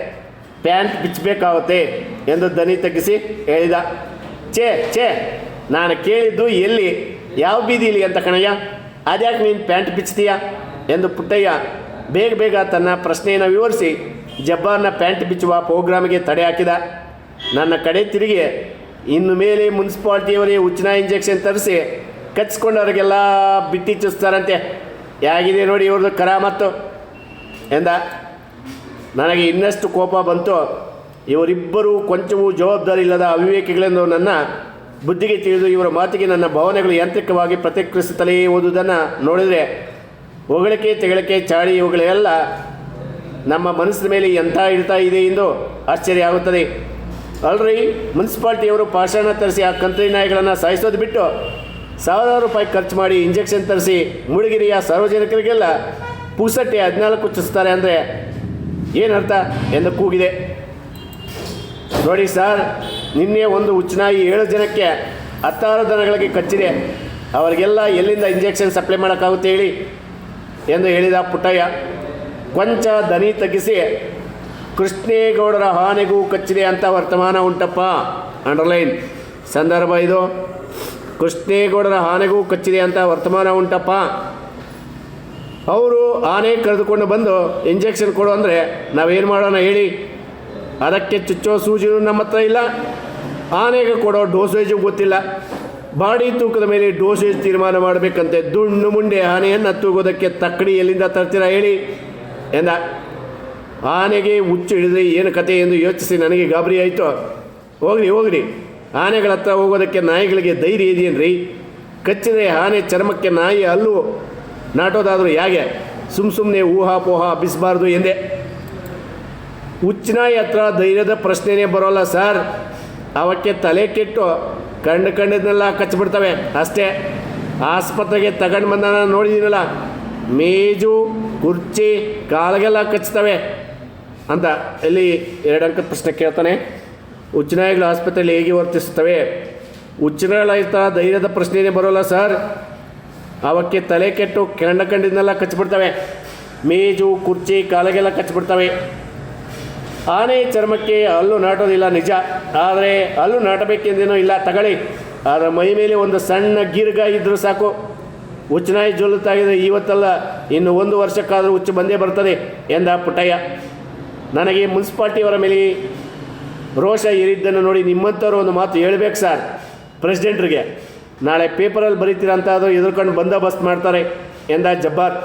ಪ್ಯಾಂಟ್ ಬಿಚ್ಚಬೇಕಾಗುತ್ತೆ ಎಂದು ದನಿ ತಗ್ಗಿಸಿ ಹೇಳಿದ. ಛೇ ಛೇ, ನಾನು ಕೇಳಿದ್ದು ಎಲ್ಲಿ? ಯಾವ ಬೀದಿಲಿ ಅಂತ ಕಣಯ್ಯ? ಅದ್ಯಾಕೆ ನೀನು ಪ್ಯಾಂಟ್ ಬಿಚ್ತೀಯ? ಎಂದು ಪುಟ್ಟಯ್ಯ ಬೇಗ ಬೇಗ ತನ್ನ ಪ್ರಶ್ನೆಯನ್ನು ವಿವರಿಸಿ ಜಬ್ಬಾರ್ನ ಪ್ಯಾಂಟ್ ಬಿಚ್ಚುವ ಪ್ರೋಗ್ರಾಮಿಗೆ ತಡೆ ಹಾಕಿದ. ನನ್ನ ಕಡೆ ತಿರುಗಿ ಇನ್ನು ಮೇಲೆ ಮುನ್ಸಿಪಾಲ್ಟಿಯವರೇ ಉಚ್ಚಿನ ಇಂಜೆಕ್ಷನ್ ತರಿಸಿ ಕಚ್ಕೊಂಡವ್ರಿಗೆಲ್ಲ ಬಿಟ್ಟಿ ಚುಸ್ತಾರಂತೆ ಹೇಗಿದೆ ನೋಡಿ ಇವ್ರದ್ದು ಕರಾಮತ್ತು ಎಂದ, ನನಗೆ ಇನ್ನಷ್ಟು ಕೋಪ ಬಂತು. ಇವರಿಬ್ಬರು ಕೊಂಚವೂ ಜವಾಬ್ದಾರಿ ಇಲ್ಲದ ಅವಿವೇಕಿಗಳೆಂದು ನನ್ನ ಬುದ್ಧಿಗೆ ತಿಳಿದು ಇವರ ಮಾತಿಗೆ ನನ್ನ ಭಾವನೆಗಳು ಯಾಂತ್ರಿಕವಾಗಿ ಪ್ರತಿಕ್ರಿಯಿಸುತ್ತಲೇ ಓದುವುದನ್ನು ನೋಡಿದರೆ ಹೊಗಳಿಕೆ, ತೆಗಳಿಕೆ, ಚಾಳಿ ಇವುಗಳೆಲ್ಲ ನಮ್ಮ ಮನಸ್ಸಿನ ಮೇಲೆ ಎಂಥ ಇಡ್ತಾ ಇದೆ ಎಂದು ಆಶ್ಚರ್ಯ ಆಗುತ್ತದೆ. ಅಲ್ರಿ, ಮುನ್ಸಿಪಾಲ್ಟಿಯವರು ಪಾಷಾಣ ತರಿಸಿ ಆ ಕಂತ್ರಿ ನಾಯಿಗಳನ್ನು ಸಾಯಿಸೋದು ಬಿಟ್ಟು ಸಾವಿರಾರು ರೂಪಾಯಿ ಖರ್ಚು ಮಾಡಿ ಇಂಜೆಕ್ಷನ್ ತರಿಸಿ ಮೂಡಿಗಿರಿಯ ಸಾರ್ವಜನಿಕರಿಗೆಲ್ಲ ಪೂಸಟ್ಟೆ ಹದಿನಾಲ್ಕು ಚುಸ್ತಾರೆ ಅಂದರೆ ಏನರ್ಥ ಎಂದು ಕೂಗಿದೆ. ನೋಡಿ ಸರ್, ನಿನ್ನೆ ಒಂದು ಉಚ್ಚನಾಯಿ ಏಳು ಜನಕ್ಕೆ ಹತ್ತಾರು ದನಗಳಿಗೆ ಕಚ್ಚಿದೆ. ಅವರಿಗೆಲ್ಲ ಎಲ್ಲಿಂದ ಇಂಜೆಕ್ಷನ್ ಸಪ್ಲೈ ಮಾಡೋಕ್ಕಾಗುತ್ತೆ ಹೇಳಿ ಎಂದು ಹೇಳಿದ ಪುಟ್ಟಯ್ಯ ಕೊಂಚ ದನಿ ತಗ್ಗಿಸಿ, ಕೃಷ್ಣೇಗೌಡರ ಹಾನಿಗೂ ಕಚ್ಚಿದೆ ಅಂತ ವರ್ತಮಾನ ಉಂಟಪ್ಪ, ಅಂಡರ್ಲೈನ್. ಸಂದರ್ಭ ಇದು, ಕೃಷ್ಣೇಗೌಡರ ಆನೆಗೂ ಕಚ್ಚಿದೆ ಅಂತ ವರ್ತಮಾನ ಉಂಟಪ್ಪ. ಅವರು ಆನೆ ಕರೆದುಕೊಂಡು ಬಂದು ಇಂಜೆಕ್ಷನ್ ಕೊಡು ಅಂದರೆ ನಾವೇನು ಮಾಡೋಣ ಹೇಳಿ. ಅದಕ್ಕೆ ಚುಚ್ಚೋ ಸೂಜಿನೂ ನಮ್ಮ ಹತ್ರ ಇಲ್ಲ. ಆನೆಗೆ ಕೊಡೋ ಡೋಸೇಜು ಗೊತ್ತಿಲ್ಲ. ಬಾಡಿ ತೂಕದ ಮೇಲೆ ಡೋಸೇಜ್ ತೀರ್ಮಾನ ಮಾಡಬೇಕಂತೆ. ದುಣ್ಣು ಮುಂಡೆ ಆನೆಯನ್ನು ತೂಗೋದಕ್ಕೆ ತಕ್ಕಡಿ ಎಲ್ಲಿಂದ ತರ್ತೀರಾ ಹೇಳಿ. ಎಂದ, ಆನೆಗೆ ಹುಚ್ಚು ಹಿಡಿದ್ರೆ ಏನು ಕತೆ ಎಂದು ಯೋಚಿಸಿ ನನಗೆ ಗಾಬರಿ ಆಯಿತು. ಹೋಗ್ರಿ ಹೋಗ್ರಿ ಆನೆಗಳ ಹತ್ರ ಹೋಗೋದಕ್ಕೆ ನಾಯಿಗಳಿಗೆ ಧೈರ್ಯ ಇದೆಯೇನ್ರಿ? ಕಚ್ಚಿದ್ರೆ ಆನೆ ಚರ್ಮಕ್ಕೆ ನಾಯಿ ಅಲ್ಲು ನಾಟೋದಾದರೂ ಹೇಗೆ? ಸುಮ್ಮ ಸುಮ್ಮನೆ ಊಹಾಪೋಹ ಹಬ್ಬಿಸಬಾರ್ದು ಎಂದೆ. ಹುಚ್ಚಿನಾಯಿ ಹತ್ರ ಧೈರ್ಯದ ಪ್ರಶ್ನೆನೇ ಬರೋಲ್ಲ ಸರ್. ಅವಕ್ಕೆ ತಲೆ ಕೆಟ್ಟು ಕಂಡು ಕಂಡಿದ್ನೆಲ್ಲ ಕಚ್ಚಿಬಿಡ್ತವೆ ಅಷ್ಟೇ. ಆಸ್ಪತ್ರೆಗೆ ತಗೊಂಡು ಬಂದಾನ ನೋಡಿದ್ದೀನಲ್ಲ ಮೇಜು, ಕುರ್ಚಿ, ಕಾಲಿಗೆಲ್ಲ ಕಚ್ತವೆ. ಅಂತ ಇಲ್ಲಿ ಎರಡು ಅಂಕದ ಪ್ರಶ್ನೆ ಕೇಳ್ತಾನೆ. ಉಚ್ಚನಾಯಿಗಳು ಆಸ್ಪತ್ರೆಯಲ್ಲಿ ಹೇಗೆ ವರ್ತಿಸುತ್ತವೆ? ಉಚ್ಚನಾಯಿಗಳ ಹತ್ರ ಧೈರ್ಯದ ಪ್ರಶ್ನೆನೇ ಬರೋಲ್ಲ ಸರ್. ಅವಕ್ಕೆ ತಲೆ ಕೆಟ್ಟು ಕೆಂಡ ಕಂಡಿದ್ನೆಲ್ಲ ಕಚ್ಚಿಬಿಡ್ತವೆ ಮೇಜು, ಕುರ್ಚಿ, ಕಾಲಿಗೆಲ್ಲ ಕಚ್ಚಿಬಿಡ್ತವೆ ಆನೆ ಚರ್ಮಕ್ಕೆ ಹಲ್ಲು ನಾಟೋದಿಲ್ಲ, ನಿಜ. ಆದರೆ ಹಲ್ಲು ನಾಟಬೇಕೆಂದೇನೋ ಇಲ್ಲ, ತಗೊಳ್ಳಿ. ಅದರ ಮೈ ಮೇಲೆ ಒಂದು ಸಣ್ಣ ಗಿರ್ಗ ಇದ್ದರೂ ಸಾಕು. ಹುಚ್ಚನಾಯಿ ಜೊಲ್ಲುತ್ತಾಗಿದೆ ಇವತ್ತಲ್ಲ, ಇನ್ನು ಒಂದು ವರ್ಷಕ್ಕಾದರೂ ಹುಚ್ಚು ಬಂದೇ ಬರ್ತದೆ ಎಂದ ಪುಟ್ಟಯ್ಯ ನನಗೆ ಮುನ್ಸಿಪಾಲ್ಟಿಯವರ ಮೇಲೆ ರೋಷ ಏರಿದ್ದನ್ನು ನೋಡಿ ನಿಮ್ಮಂಥವ್ರು ಒಂದು ಮಾತು ಹೇಳಬೇಕು ಸರ್, ಪ್ರೆಸಿಡೆಂಟ್ರಿಗೆ. ನಾಳೆ ಪೇಪರಲ್ಲಿ ಬರೀತೀರ ಅಂತ ಎದುರ್ಕೊಂಡು ಬಂದೋಬಸ್ತ್ ಮಾಡ್ತಾರೆ ಎಂದ ಜಬ್ಬಾರ್.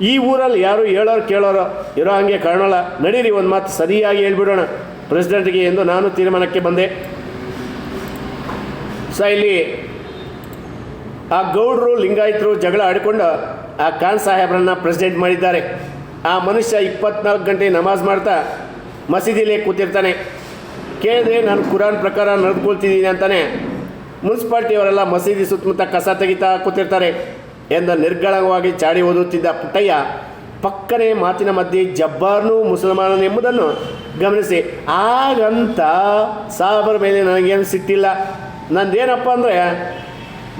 ಈ ಊರಲ್ಲಿ ಯಾರು ಹೇಳೋರು ಕೇಳೋರು ಇರೋ ಹಾಗೆ ಕಾಣೋಲ್ಲ ನಡೀರಿ, ಒಂದು ಮಾತು ಸರಿಯಾಗಿ ಹೇಳ್ಬಿಡೋಣ. ಪ್ರೆಸಿಡೆಂಟ್ಗೆ ಎಂದು ನಾನು ತೀರ್ಮಾನಕ್ಕೆ ಬಂದೆ. ಸೊ ಇಲ್ಲಿ ಆ ಗೌಡ್ರು, ಲಿಂಗಾಯತರು ಜಗಳ ಆಡಿಕೊಂಡು ಆ ಖಾನ್ ಸಾಹೇಬ್ರನ್ನ ಪ್ರೆಸಿಡೆಂಟ್ ಮಾಡಿದ್ದಾರೆ. ಆ ಮನುಷ್ಯ ಇಪ್ಪತ್ನಾಲ್ಕು ಗಂಟೆ ನಮಾಜ್ ಮಾಡ್ತಾ ಮಸೀದಿಲೇ ಕೂತಿರ್ತಾನೆ. ಕೇಳಿದ್ರೆ, ನಾನು ಕುರಾನ್ ಪ್ರಕಾರ ನಡೆದುಕೊಳ್ತಿದ್ದೀನಿ ಅಂತಾನೆ ಮುನ್ಸಿಪಾಲ್ಟಿಯವರೆಲ್ಲ ಮಸೀದಿ ಸುತ್ತಮುತ್ತ ಕಸ ತೆಗಿತಾ ಕೂತಿರ್ತಾರೆ. ಎಂದ ನಿರ್ಗಳವಾಗಿ ಚಾಡಿ ಓದುತ್ತಿದ್ದ ಪುಟ್ಟಯ್ಯ, ಪಕ್ಕನೆ ಮಾತಿನ ಮಧ್ಯೆ ಜಬ್ಬಾರ್ನು ಮುಸಲ್ಮಾನನೆಂಬುದನ್ನು ಗಮನಿಸಿ ಆಗಂತ ಸಾಹಬರ ಮೇಲೆ ನನಗೇನು ಸಿಟ್ಟಿಲ್ಲ. ನಂದೇನಪ್ಪ ಅಂದರೆ,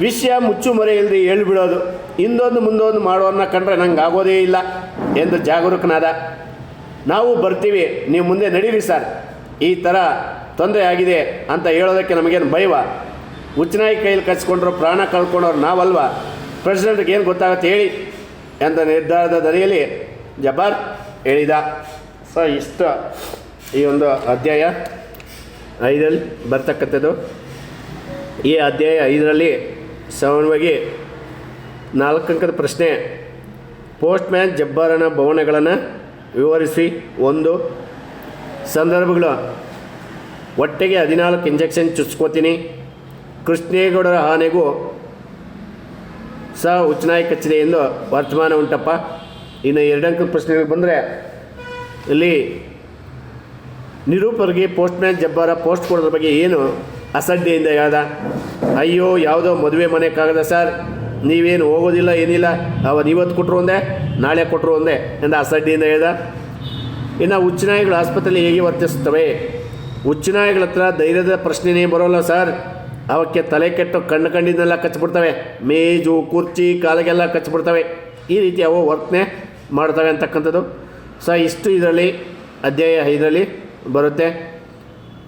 ವಿಷಯ ಮುಚ್ಚು ಮರೆ ಇಲ್ಲದೆ ಹೇಳ್ಬಿಡೋದು. ಹಿಂದೊಂದು ಮುಂದೊಂದು ಮಾಡೋದನ್ನ ಕಂಡ್ರೆ ನಂಗೆ ಆಗೋದೇ ಇಲ್ಲ ಎಂದು ಜಾಗರೂಕನಾದ, ನಾವು ಬರ್ತೀವಿ, ನೀವು ಮುಂದೆ ನಡೀರಿ ಸರ್. ಈ ಥರ ತೊಂದರೆ ಆಗಿದೆ ಅಂತ ಹೇಳೋದಕ್ಕೆ ನಮಗೇನು ಭಯವ? ಉಚ್ಚನಾಯಿ ಕೈಯಲ್ಲಿ ಕಚ್ಕೊಂಡ್ರು ಪ್ರಾಣ ಕಳ್ಕೊಂಡವ್ರು ನಾವಲ್ವಾ? ಪ್ರೆಸಿಡೆಂಟ್ಗೆ ಏನು ಗೊತ್ತಾಗುತ್ತೆ ಹೇಳಿ ಅಂತ ನಿರ್ಧಾರದ ದರಿಯಲ್ಲಿ ಜಬಾರ್ ಹೇಳಿದ. ಸೊ, ಇಷ್ಟು. ಈ ಒಂದು ಅಧ್ಯಾಯ ಐದರಲ್ಲಿ ಬರ್ತಕ್ಕಂಥದ್ದು. ಈ ಅಧ್ಯಾಯ ಐದರಲ್ಲಿ ಸಾಮಾನ್ಯವಾಗಿ ನಾಲ್ಕು ಅಂಕದ ಪ್ರಶ್ನೆ ಪೋಸ್ಟ್ಮ್ಯಾನ್ ಜಬ್ಬಾರನ ಭವನಗಳನ್ನು ವಿವರಿಸಿ ಒಂದು ಸಂದರ್ಭಗಳು. ಒಟ್ಟಿಗೆ ಹದಿನಾಲ್ಕು ಇಂಜೆಕ್ಷನ್ ಚುಚ್ಕೋತೀನಿ. ಕೃಷ್ಣೇಗೌಡರ ಆನೆಗೂ ಸಹ ಉಚ್ಚನಾಯಿ ಕಚ್ಚಿದೆ ಎಂದು ವರ್ತಮಾನ ಉಂಟಪ್ಪ. ಇನ್ನು ಎರಡಂಕದ ಪ್ರಶ್ನೆಗಳು ಬಂದರೆ, ಇಲ್ಲಿ ನಿರೂಪರಿಗೆ ಪೋಸ್ಟ್ಮ್ಯಾನ್ ಜಬ್ಬಾರ ಪೋಸ್ಟ್ ಕೊಡೋದ್ರ ಬಗ್ಗೆ ಏನು ಅಸಡ್ಡೆಯಿಂದ ಹೇಳ್ದ? ಅಯ್ಯೋ, ಯಾವುದೋ ಮದುವೆ ಮನೆ ಕಾಗದ ಸರ್, ನೀವೇನು ಹೋಗೋದಿಲ್ಲ, ಏನಿಲ್ಲ ಅವತ್ತು ಇವತ್ತು ಕೊಟ್ಟರು ಒಂದೇ, ನಾಳೆ ಕೊಟ್ಟರು ಒಂದೇ ಎಂದ ಅಸಡ್ಡೆಯಿಂದ ಹೇಳ್ದ? ಇನ್ನು ಉಚ್ಚನಾಯಿಗಳು ಆಸ್ಪತ್ರೆಯಲ್ಲಿ ಹೇಗೆ ವರ್ತಿಸುತ್ತವೆ? ಉಚ್ಚನಾಯಿಗಳ ಹತ್ರ ಧೈರ್ಯದ ಪ್ರಶ್ನೆನೇ ಬರೋಲ್ಲ ಸರ್. ಅವಕ್ಕೆ ತಲೆ ಕೆಟ್ಟು ಕಣ್ಣು ಕಣ್ಣಿನೆಲ್ಲ ಕಚ್ಚಿಬಿಡ್ತವೆ, ಮೇಜು, ಕುರ್ಚಿ, ಕಾಲಿಗೆಲ್ಲ ಕಚ್ಚಿಬಿಡ್ತವೆ. ಈ ರೀತಿ ಅವು ವರ್ತನೆ ಮಾಡ್ತವೆ ಅಂತಕ್ಕಂಥದ್ದು. ಸೊ ಇಷ್ಟು ಇದರಲ್ಲಿ ಅಧ್ಯಾಯ ಐದರಲ್ಲಿ ಬರುತ್ತೆ.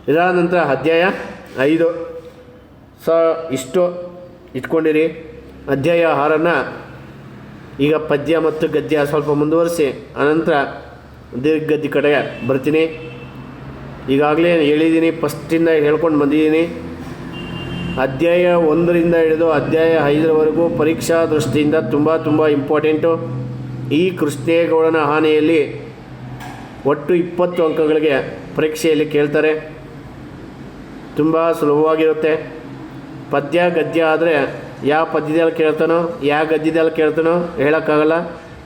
ಇದಾದ ನಂತರ ಅಧ್ಯಾಯ ಐದು. ಸೊ ಇಷ್ಟು ಇಟ್ಕೊಂಡಿರಿ. ಅಧ್ಯಾಯ ಆರನ್ನು ಈಗ ಪದ್ಯ ಮತ್ತು ಗದ್ಯ ಸ್ವಲ್ಪ ಮುಂದುವರಿಸಿ, ಅನಂತರ ದೀರ್ಘ ಗದ್ಯ ಕಡೆಗೆ ಬರ್ತೀನಿ. ಈಗಾಗಲೇ ಹೇಳಿದ್ದೀನಿ ಫಸ್ಟಿಂದ ಹೇಳ್ಕೊಂಡು ಬಂದಿದ್ದೀನಿ. ಅಧ್ಯಾಯ ಒಂದರಿಂದ ಹಿಡಿದು ಅಧ್ಯಾಯ ಐದರವರೆಗೂ ಪರೀಕ್ಷಾ ದೃಷ್ಟಿಯಿಂದ ತುಂಬ ತುಂಬ ಇಂಪಾರ್ಟೆಂಟು. ಈ ಕೃಷ್ಣೇಗೌಡನ ಹಾನಿಯಲ್ಲಿ ಒಟ್ಟು ಇಪ್ಪತ್ತು ಅಂಕಗಳಿಗೆ ಪರೀಕ್ಷೆಯಲ್ಲಿ ಕೇಳ್ತಾರೆ. ತುಂಬ ಸುಲಭವಾಗಿರುತ್ತೆ. ಪದ್ಯ, ಗದ್ಯ ಆದರೆ ಯಾವ ಪದ್ಯದಲ್ಲಿ ಕೇಳ್ತಾನೋ, ಯಾವ ಗದ್ಯದಲ್ಲಿ ಕೇಳ್ತಾನೋ ಹೇಳೋಕ್ಕಾಗಲ್ಲ.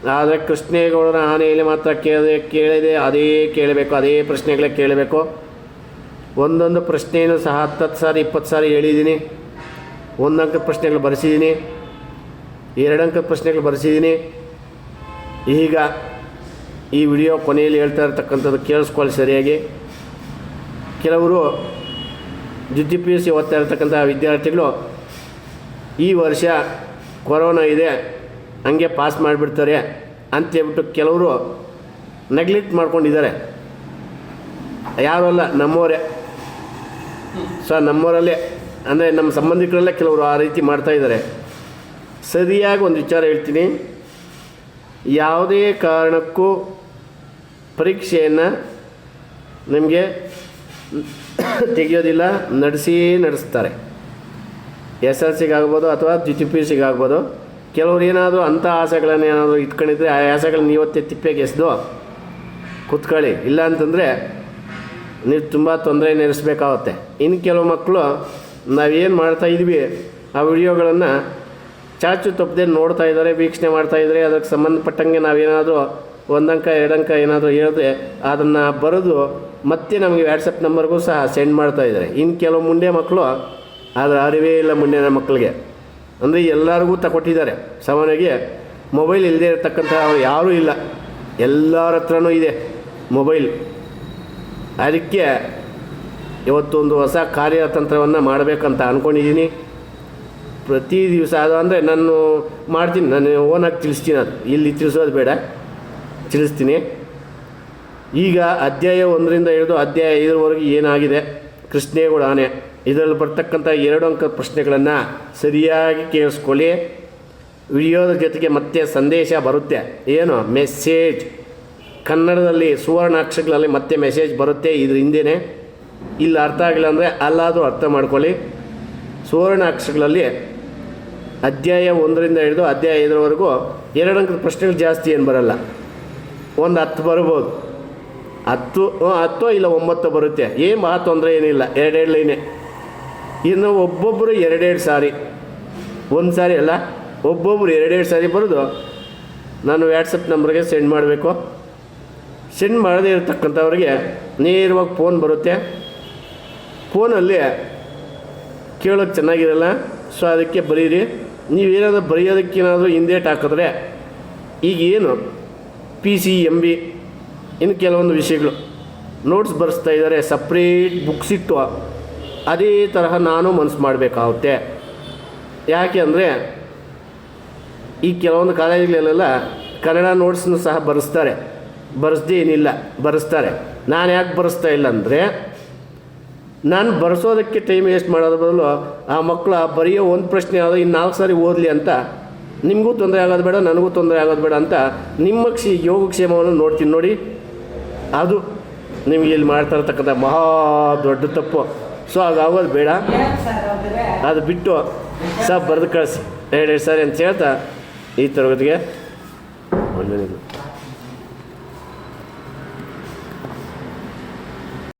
ಆದರೆ ಕೃಷ್ಣೇಗೌಡನ ಆನೆಯಲ್ಲಿ ಮಾತ್ರ ಕೇಳದೆ, ಕೇಳಿದೆ ಅದೇ ಕೇಳಬೇಕು, ಅದೇ ಪ್ರಶ್ನೆಗಳೇ ಕೇಳಬೇಕು. ಒಂದೊಂದು ಪ್ರಶ್ನೆಯನ್ನು ಸಹ ಹತ್ತತ್ತು ಸಾರಿ, ಇಪ್ಪತ್ತು ಸಾರಿ ಹೇಳಿದ್ದೀನಿ. ಒಂದು ಪ್ರಶ್ನೆಗಳು ಬರೆಸಿದ್ದೀನಿ. ಎರಡು ಅಂಕದ ಪ್ರಶ್ನೆಗಳು ಬರೆಸಿದ್ದೀನಿ. ಈಗ ಈ ವಿಡಿಯೋ ಕೊನೆಯಲ್ಲಿ ಹೇಳ್ತಾ ಇರ್ತಕ್ಕಂಥದ್ದು ಕೇಳಿಸ್ಕೊಳ್ಳಿ ಸರಿಯಾಗಿ. ಕೆಲವರು ದ್ವಿತೀಯ ಪಿ ಯು ಸಿ ಓದ್ತಾ ಇರ್ತಕ್ಕಂಥ ವಿದ್ಯಾರ್ಥಿಗಳು, ಈ ವರ್ಷ ಕೊರೋನಾ ಇದೆ, ಹಂಗೆ ಪಾಸ್ ಮಾಡಿಬಿಡ್ತಾರೆ ಅಂತೇಳ್ಬಿಟ್ಟು ಕೆಲವರು ನೆಗ್ಲೆಕ್ಟ್ ಮಾಡ್ಕೊಂಡಿದ್ದಾರೆ. ಯಾರೂ ಅಲ್ಲ ನಮ್ಮವರೇ ಸೊ ನಮ್ಮವರಲ್ಲೇ ಅಂದರೆ ನಮ್ಮ ಸಂಬಂಧಿಕರಲ್ಲೇ ಕೆಲವರು ಆ ರೀತಿ ಮಾಡ್ತಾ ಇದ್ದಾರೆ. ಸರಿಯಾಗಿ ಒಂದು ವಿಚಾರ ಹೇಳ್ತೀನಿ. ಯಾವುದೇ ಕಾರಣಕ್ಕೂ ಪರೀಕ್ಷೆಯನ್ನು ನಿಮಗೆ ತೆಗೆಯೋದಿಲ್ಲ, ನಡೆಸಿ ನಡೆಸ್ತಾರೆ. ಎಸ್ ಎಲ್ ಸಿಗಾಗ್ಬೋದು ಅಥವಾ ಟಿ ಪಿ ಸಿಗಾಗ್ಬೋದು ಕೆಲವ್ರು ಏನಾದರೂ ಅಂಥ ಆಸೆಗಳನ್ನು ಏನಾದರೂ ಇಟ್ಕೊಂಡಿದ್ರೆ ಆ ಆಸೆಗಳನ್ನ ಇವತ್ತೇ ತಿಪ್ಪೆಗೆ ಎಸ್ದು ಕೂತ್ಕೊಳ್ಳಿ. ಇಲ್ಲ ಅಂತಂದರೆ ನೀವು ತುಂಬ ತೊಂದರೆ ನೆನೆಸ್ಬೇಕಾಗುತ್ತೆ. ಇನ್ನು ಕೆಲವು ಮಕ್ಕಳು ನಾವೇನು ಮಾಡ್ತಾ ಇದ್ವಿ, ಆ ವಿಡಿಯೋಗಳನ್ನು ಚಾಚು ತಪ್ಪದೆ ನೋಡ್ತಾ ಇದ್ದಾರೆ, ವೀಕ್ಷಣೆ ಮಾಡ್ತಾ ಇದ್ದಾರೆ, ಅದಕ್ಕೆ ಸಂಬಂಧಪಟ್ಟಂಗೆ ನಾವೇನಾದರೂ ಒಂದಂಕ, ಎರಡಂಕ ಏನಾದರೂ ಹೇಳಿದ್ರೆ ಅದನ್ನು ಬರೆದು ಮತ್ತೆ ನಮಗೆ ವ್ಯಾಟ್ಸಪ್ ನಂಬರ್ಗೂ ಸಹ ಸೆಂಡ್ ಮಾಡ್ತಾ ಇದ್ದಾರೆ. ಇನ್ನು ಕೆಲವು ಮುಂಡೆ ಮಕ್ಕಳು ಅದರ ಅರಿವೇ ಇಲ್ಲ ಮುಂಡಿನ ಮಕ್ಕಳಿಗೆ ಅಂದರೆ ಎಲ್ಲರಿಗೂ ತಗೊಟ್ಟಿದ್ದಾರೆ ಸಾಮಾನ್ಯವಾಗಿ ಮೊಬೈಲ್ ಇಲ್ಲದೆ ಇರತಕ್ಕಂಥ ಯಾರೂ ಇಲ್ಲ. ಎಲ್ಲರ ಹತ್ರನೂ ಇದೆ ಮೊಬೈಲ್ ಅದಕ್ಕೆ ಇವತ್ತೊಂದು ಹೊಸ ಕಾರ್ಯತಂತ್ರವನ್ನು ಮಾಡಬೇಕಂತ ಅಂದ್ಕೊಂಡಿದ್ದೀನಿ ಪ್ರತಿ ದಿವಸ ಅದು ಅಂದರೆ ನಾನು ಮಾಡ್ತೀನಿ, ನಾನು ಓನಾಗಿ ತಿಳಿಸ್ತೀನಿ ಅದು. ಇಲ್ಲಿ ತಿಳಿಸೋದು ಬೇಡ, ತಿಳಿಸ್ತೀನಿ. ಈಗ ಅಧ್ಯಾಯ ಒಂದರಿಂದ ಹಿಡಿದು ಅಧ್ಯಾಯ ಐದರವರೆಗೆ ಏನಾಗಿದೆ? ಕೃಷ್ಣೇಗೌಡ ಆನೆ. ಇದರಲ್ಲಿ ಬರ್ತಕ್ಕಂಥ ಎರಡು ಅಂಕದ ಪ್ರಶ್ನೆಗಳನ್ನು ಸರಿಯಾಗಿ ಕೇಳಿಸ್ಕೊಳ್ಳಿ. ವಿಡಿಯೋದ ಜೊತೆಗೆ ಮತ್ತೆ ಸಂದೇಶ ಬರುತ್ತೆ. ಏನು? ಮೆಸೇಜ್ ಕನ್ನಡದಲ್ಲಿ ಸುವರ್ಣಾಕ್ಷರಗಳಲ್ಲಿ ಮತ್ತೆ ಮೆಸೇಜ್ ಬರುತ್ತೆ, ಇದ್ರ ಹಿಂದೆ ಇಲ್ಲಿ, ಅರ್ಥ ಆಗಿಲ್ಲ ಅಂದರೆ ಅಲ್ಲಾದರೂ ಅರ್ಥ ಮಾಡ್ಕೊಳ್ಳಿ. ಸುವರ್ಣಾಕ್ಷರಗಳಲ್ಲಿ ಅಧ್ಯಾಯ ಒಂದರಿಂದ ಹಿಡಿದು ಅಧ್ಯಾಯ ಐದರವರೆಗೂ ಎರಡು ಅಂಕದ ಪ್ರಶ್ನೆಗಳು ಜಾಸ್ತಿ ಏನು ಬರಲ್ಲ. ಒಂದು ಹತ್ತು ಬರ್ಬೋದು. ಹತ್ತು ಹತ್ತು ಇಲ್ಲ ಒಂಬತ್ತು ಬರುತ್ತೆ. ಏನು ಆ ತೊಂದರೆ ಏನಿಲ್ಲ, ಎರಡೆರಡು ಲೈನೆ. ಇನ್ನು ಒಬ್ಬೊಬ್ಬರು ಎರಡೆರಡು ಸಾರಿ. ಒಂದು ಸಾರಿ ಅಲ್ಲ ಒಬ್ಬೊಬ್ಬರು ಎರಡೆರಡು ಸಾರಿ ಬರೋದು. ನಾನು ವ್ಯಾಟ್ಸಪ್ ನಂಬರ್ಗೆ ಸೆಂಡ್ ಮಾಡಬೇಕು. ಸೆಂಡ್ ಮಾಡದೇ ಇರತಕ್ಕಂಥವ್ರಿಗೆ ನೇರವಾಗಿ ಫೋನ್ ಬರುತ್ತೆ. ಫೋನಲ್ಲಿ ಕೇಳೋಕ್ಕೆ ಚೆನ್ನಾಗಿರಲ್ಲ. ಸೊ ಅದಕ್ಕೆ ಬರೀರಿ. ನೀವೇನಾದರೂ ಬರೆಯೋದಕ್ಕೇನಾದರೂ ಹಿಂದೇಟ್ ಹಾಕಿದ್ರೆ ಈಗೇನು ಪಿ ಸಿ ಎಂ ಬಿ ಇನ್ನು ಕೆಲವೊಂದು ವಿಷಯಗಳು. ನೋಟ್ಸ್ ಬರೆಸ್ತಾ ಇದ್ದಾರೆ. ಸಪ್ರೇಟ್ ಬುಕ್ಸ್ ಇಟ್ಟು ಅದೇ ತರಹ ನಾನು ಮನಸ್ಸು ಮಾಡಬೇಕಾಗುತ್ತೆ. ಯಾಕೆ ಅಂದರೆ ಈ ಕೆಲವೊಂದು ಕಾಲೇಜ್ಗಳಲ್ಲೆಲ್ಲ ಕನ್ನಡ ನೋಟ್ಸ್ನು ಸಹ ಬರೆಸ್ತಾರೆ. ಬರೆಸ್ದೇ ಏನಿಲ್ಲ ಬರೆಸ್ತಾರೆ. ನಾನು ಯಾಕೆ ಬರೆಸ್ತಾ ಇಲ್ಲ ಅಂದರೆ, ನಾನು ಬರೆಸೋದಕ್ಕೆ ಟೈಮ್ ವೇಸ್ಟ್ ಮಾಡೋದ್ರ ಬದಲು ಆ ಮಕ್ಕಳು ಬರೆಯೋ ಒಂದು ಪ್ರಶ್ನೆ ಯಾವುದೋ ಇನ್ನು ನಾಲ್ಕು ಸಾರಿ ಓದಲಿ ಅಂತ ನಿಮಗೂ ತೊಂದರೆ ಆಗೋದು ಬೇಡ, ನನಗೂ ತೊಂದರೆ ಆಗೋದು ಬೇಡ ಅಂತ ನಿಮ್ಮ ಕ್ಷಿ ಯೋಗಕ್ಷೇಮವನ್ನು ನೋಡ್ತೀನಿ ನೋಡಿ. ಅದು ನಿಮಗೆ ಇಲ್ಲಿ ಮಾಡ್ತಾ ಇರ್ತಕ್ಕಂಥ ಮಹಾ ದೊಡ್ಡ ತಪ್ಪು. ಸೊ ಹಾಗಾಗೋದು ಬೇಡ. ಅದು ಬಿಟ್ಟು ಸಹ ಬರೆದು ಕಳಿಸಿ. ಎರಡೆರಡು ಸಾರಿ ಅಂತ ಹೇಳ್ತಾ ಈ ತರಗತಿಗೆ. ವಂದನೆಗಳು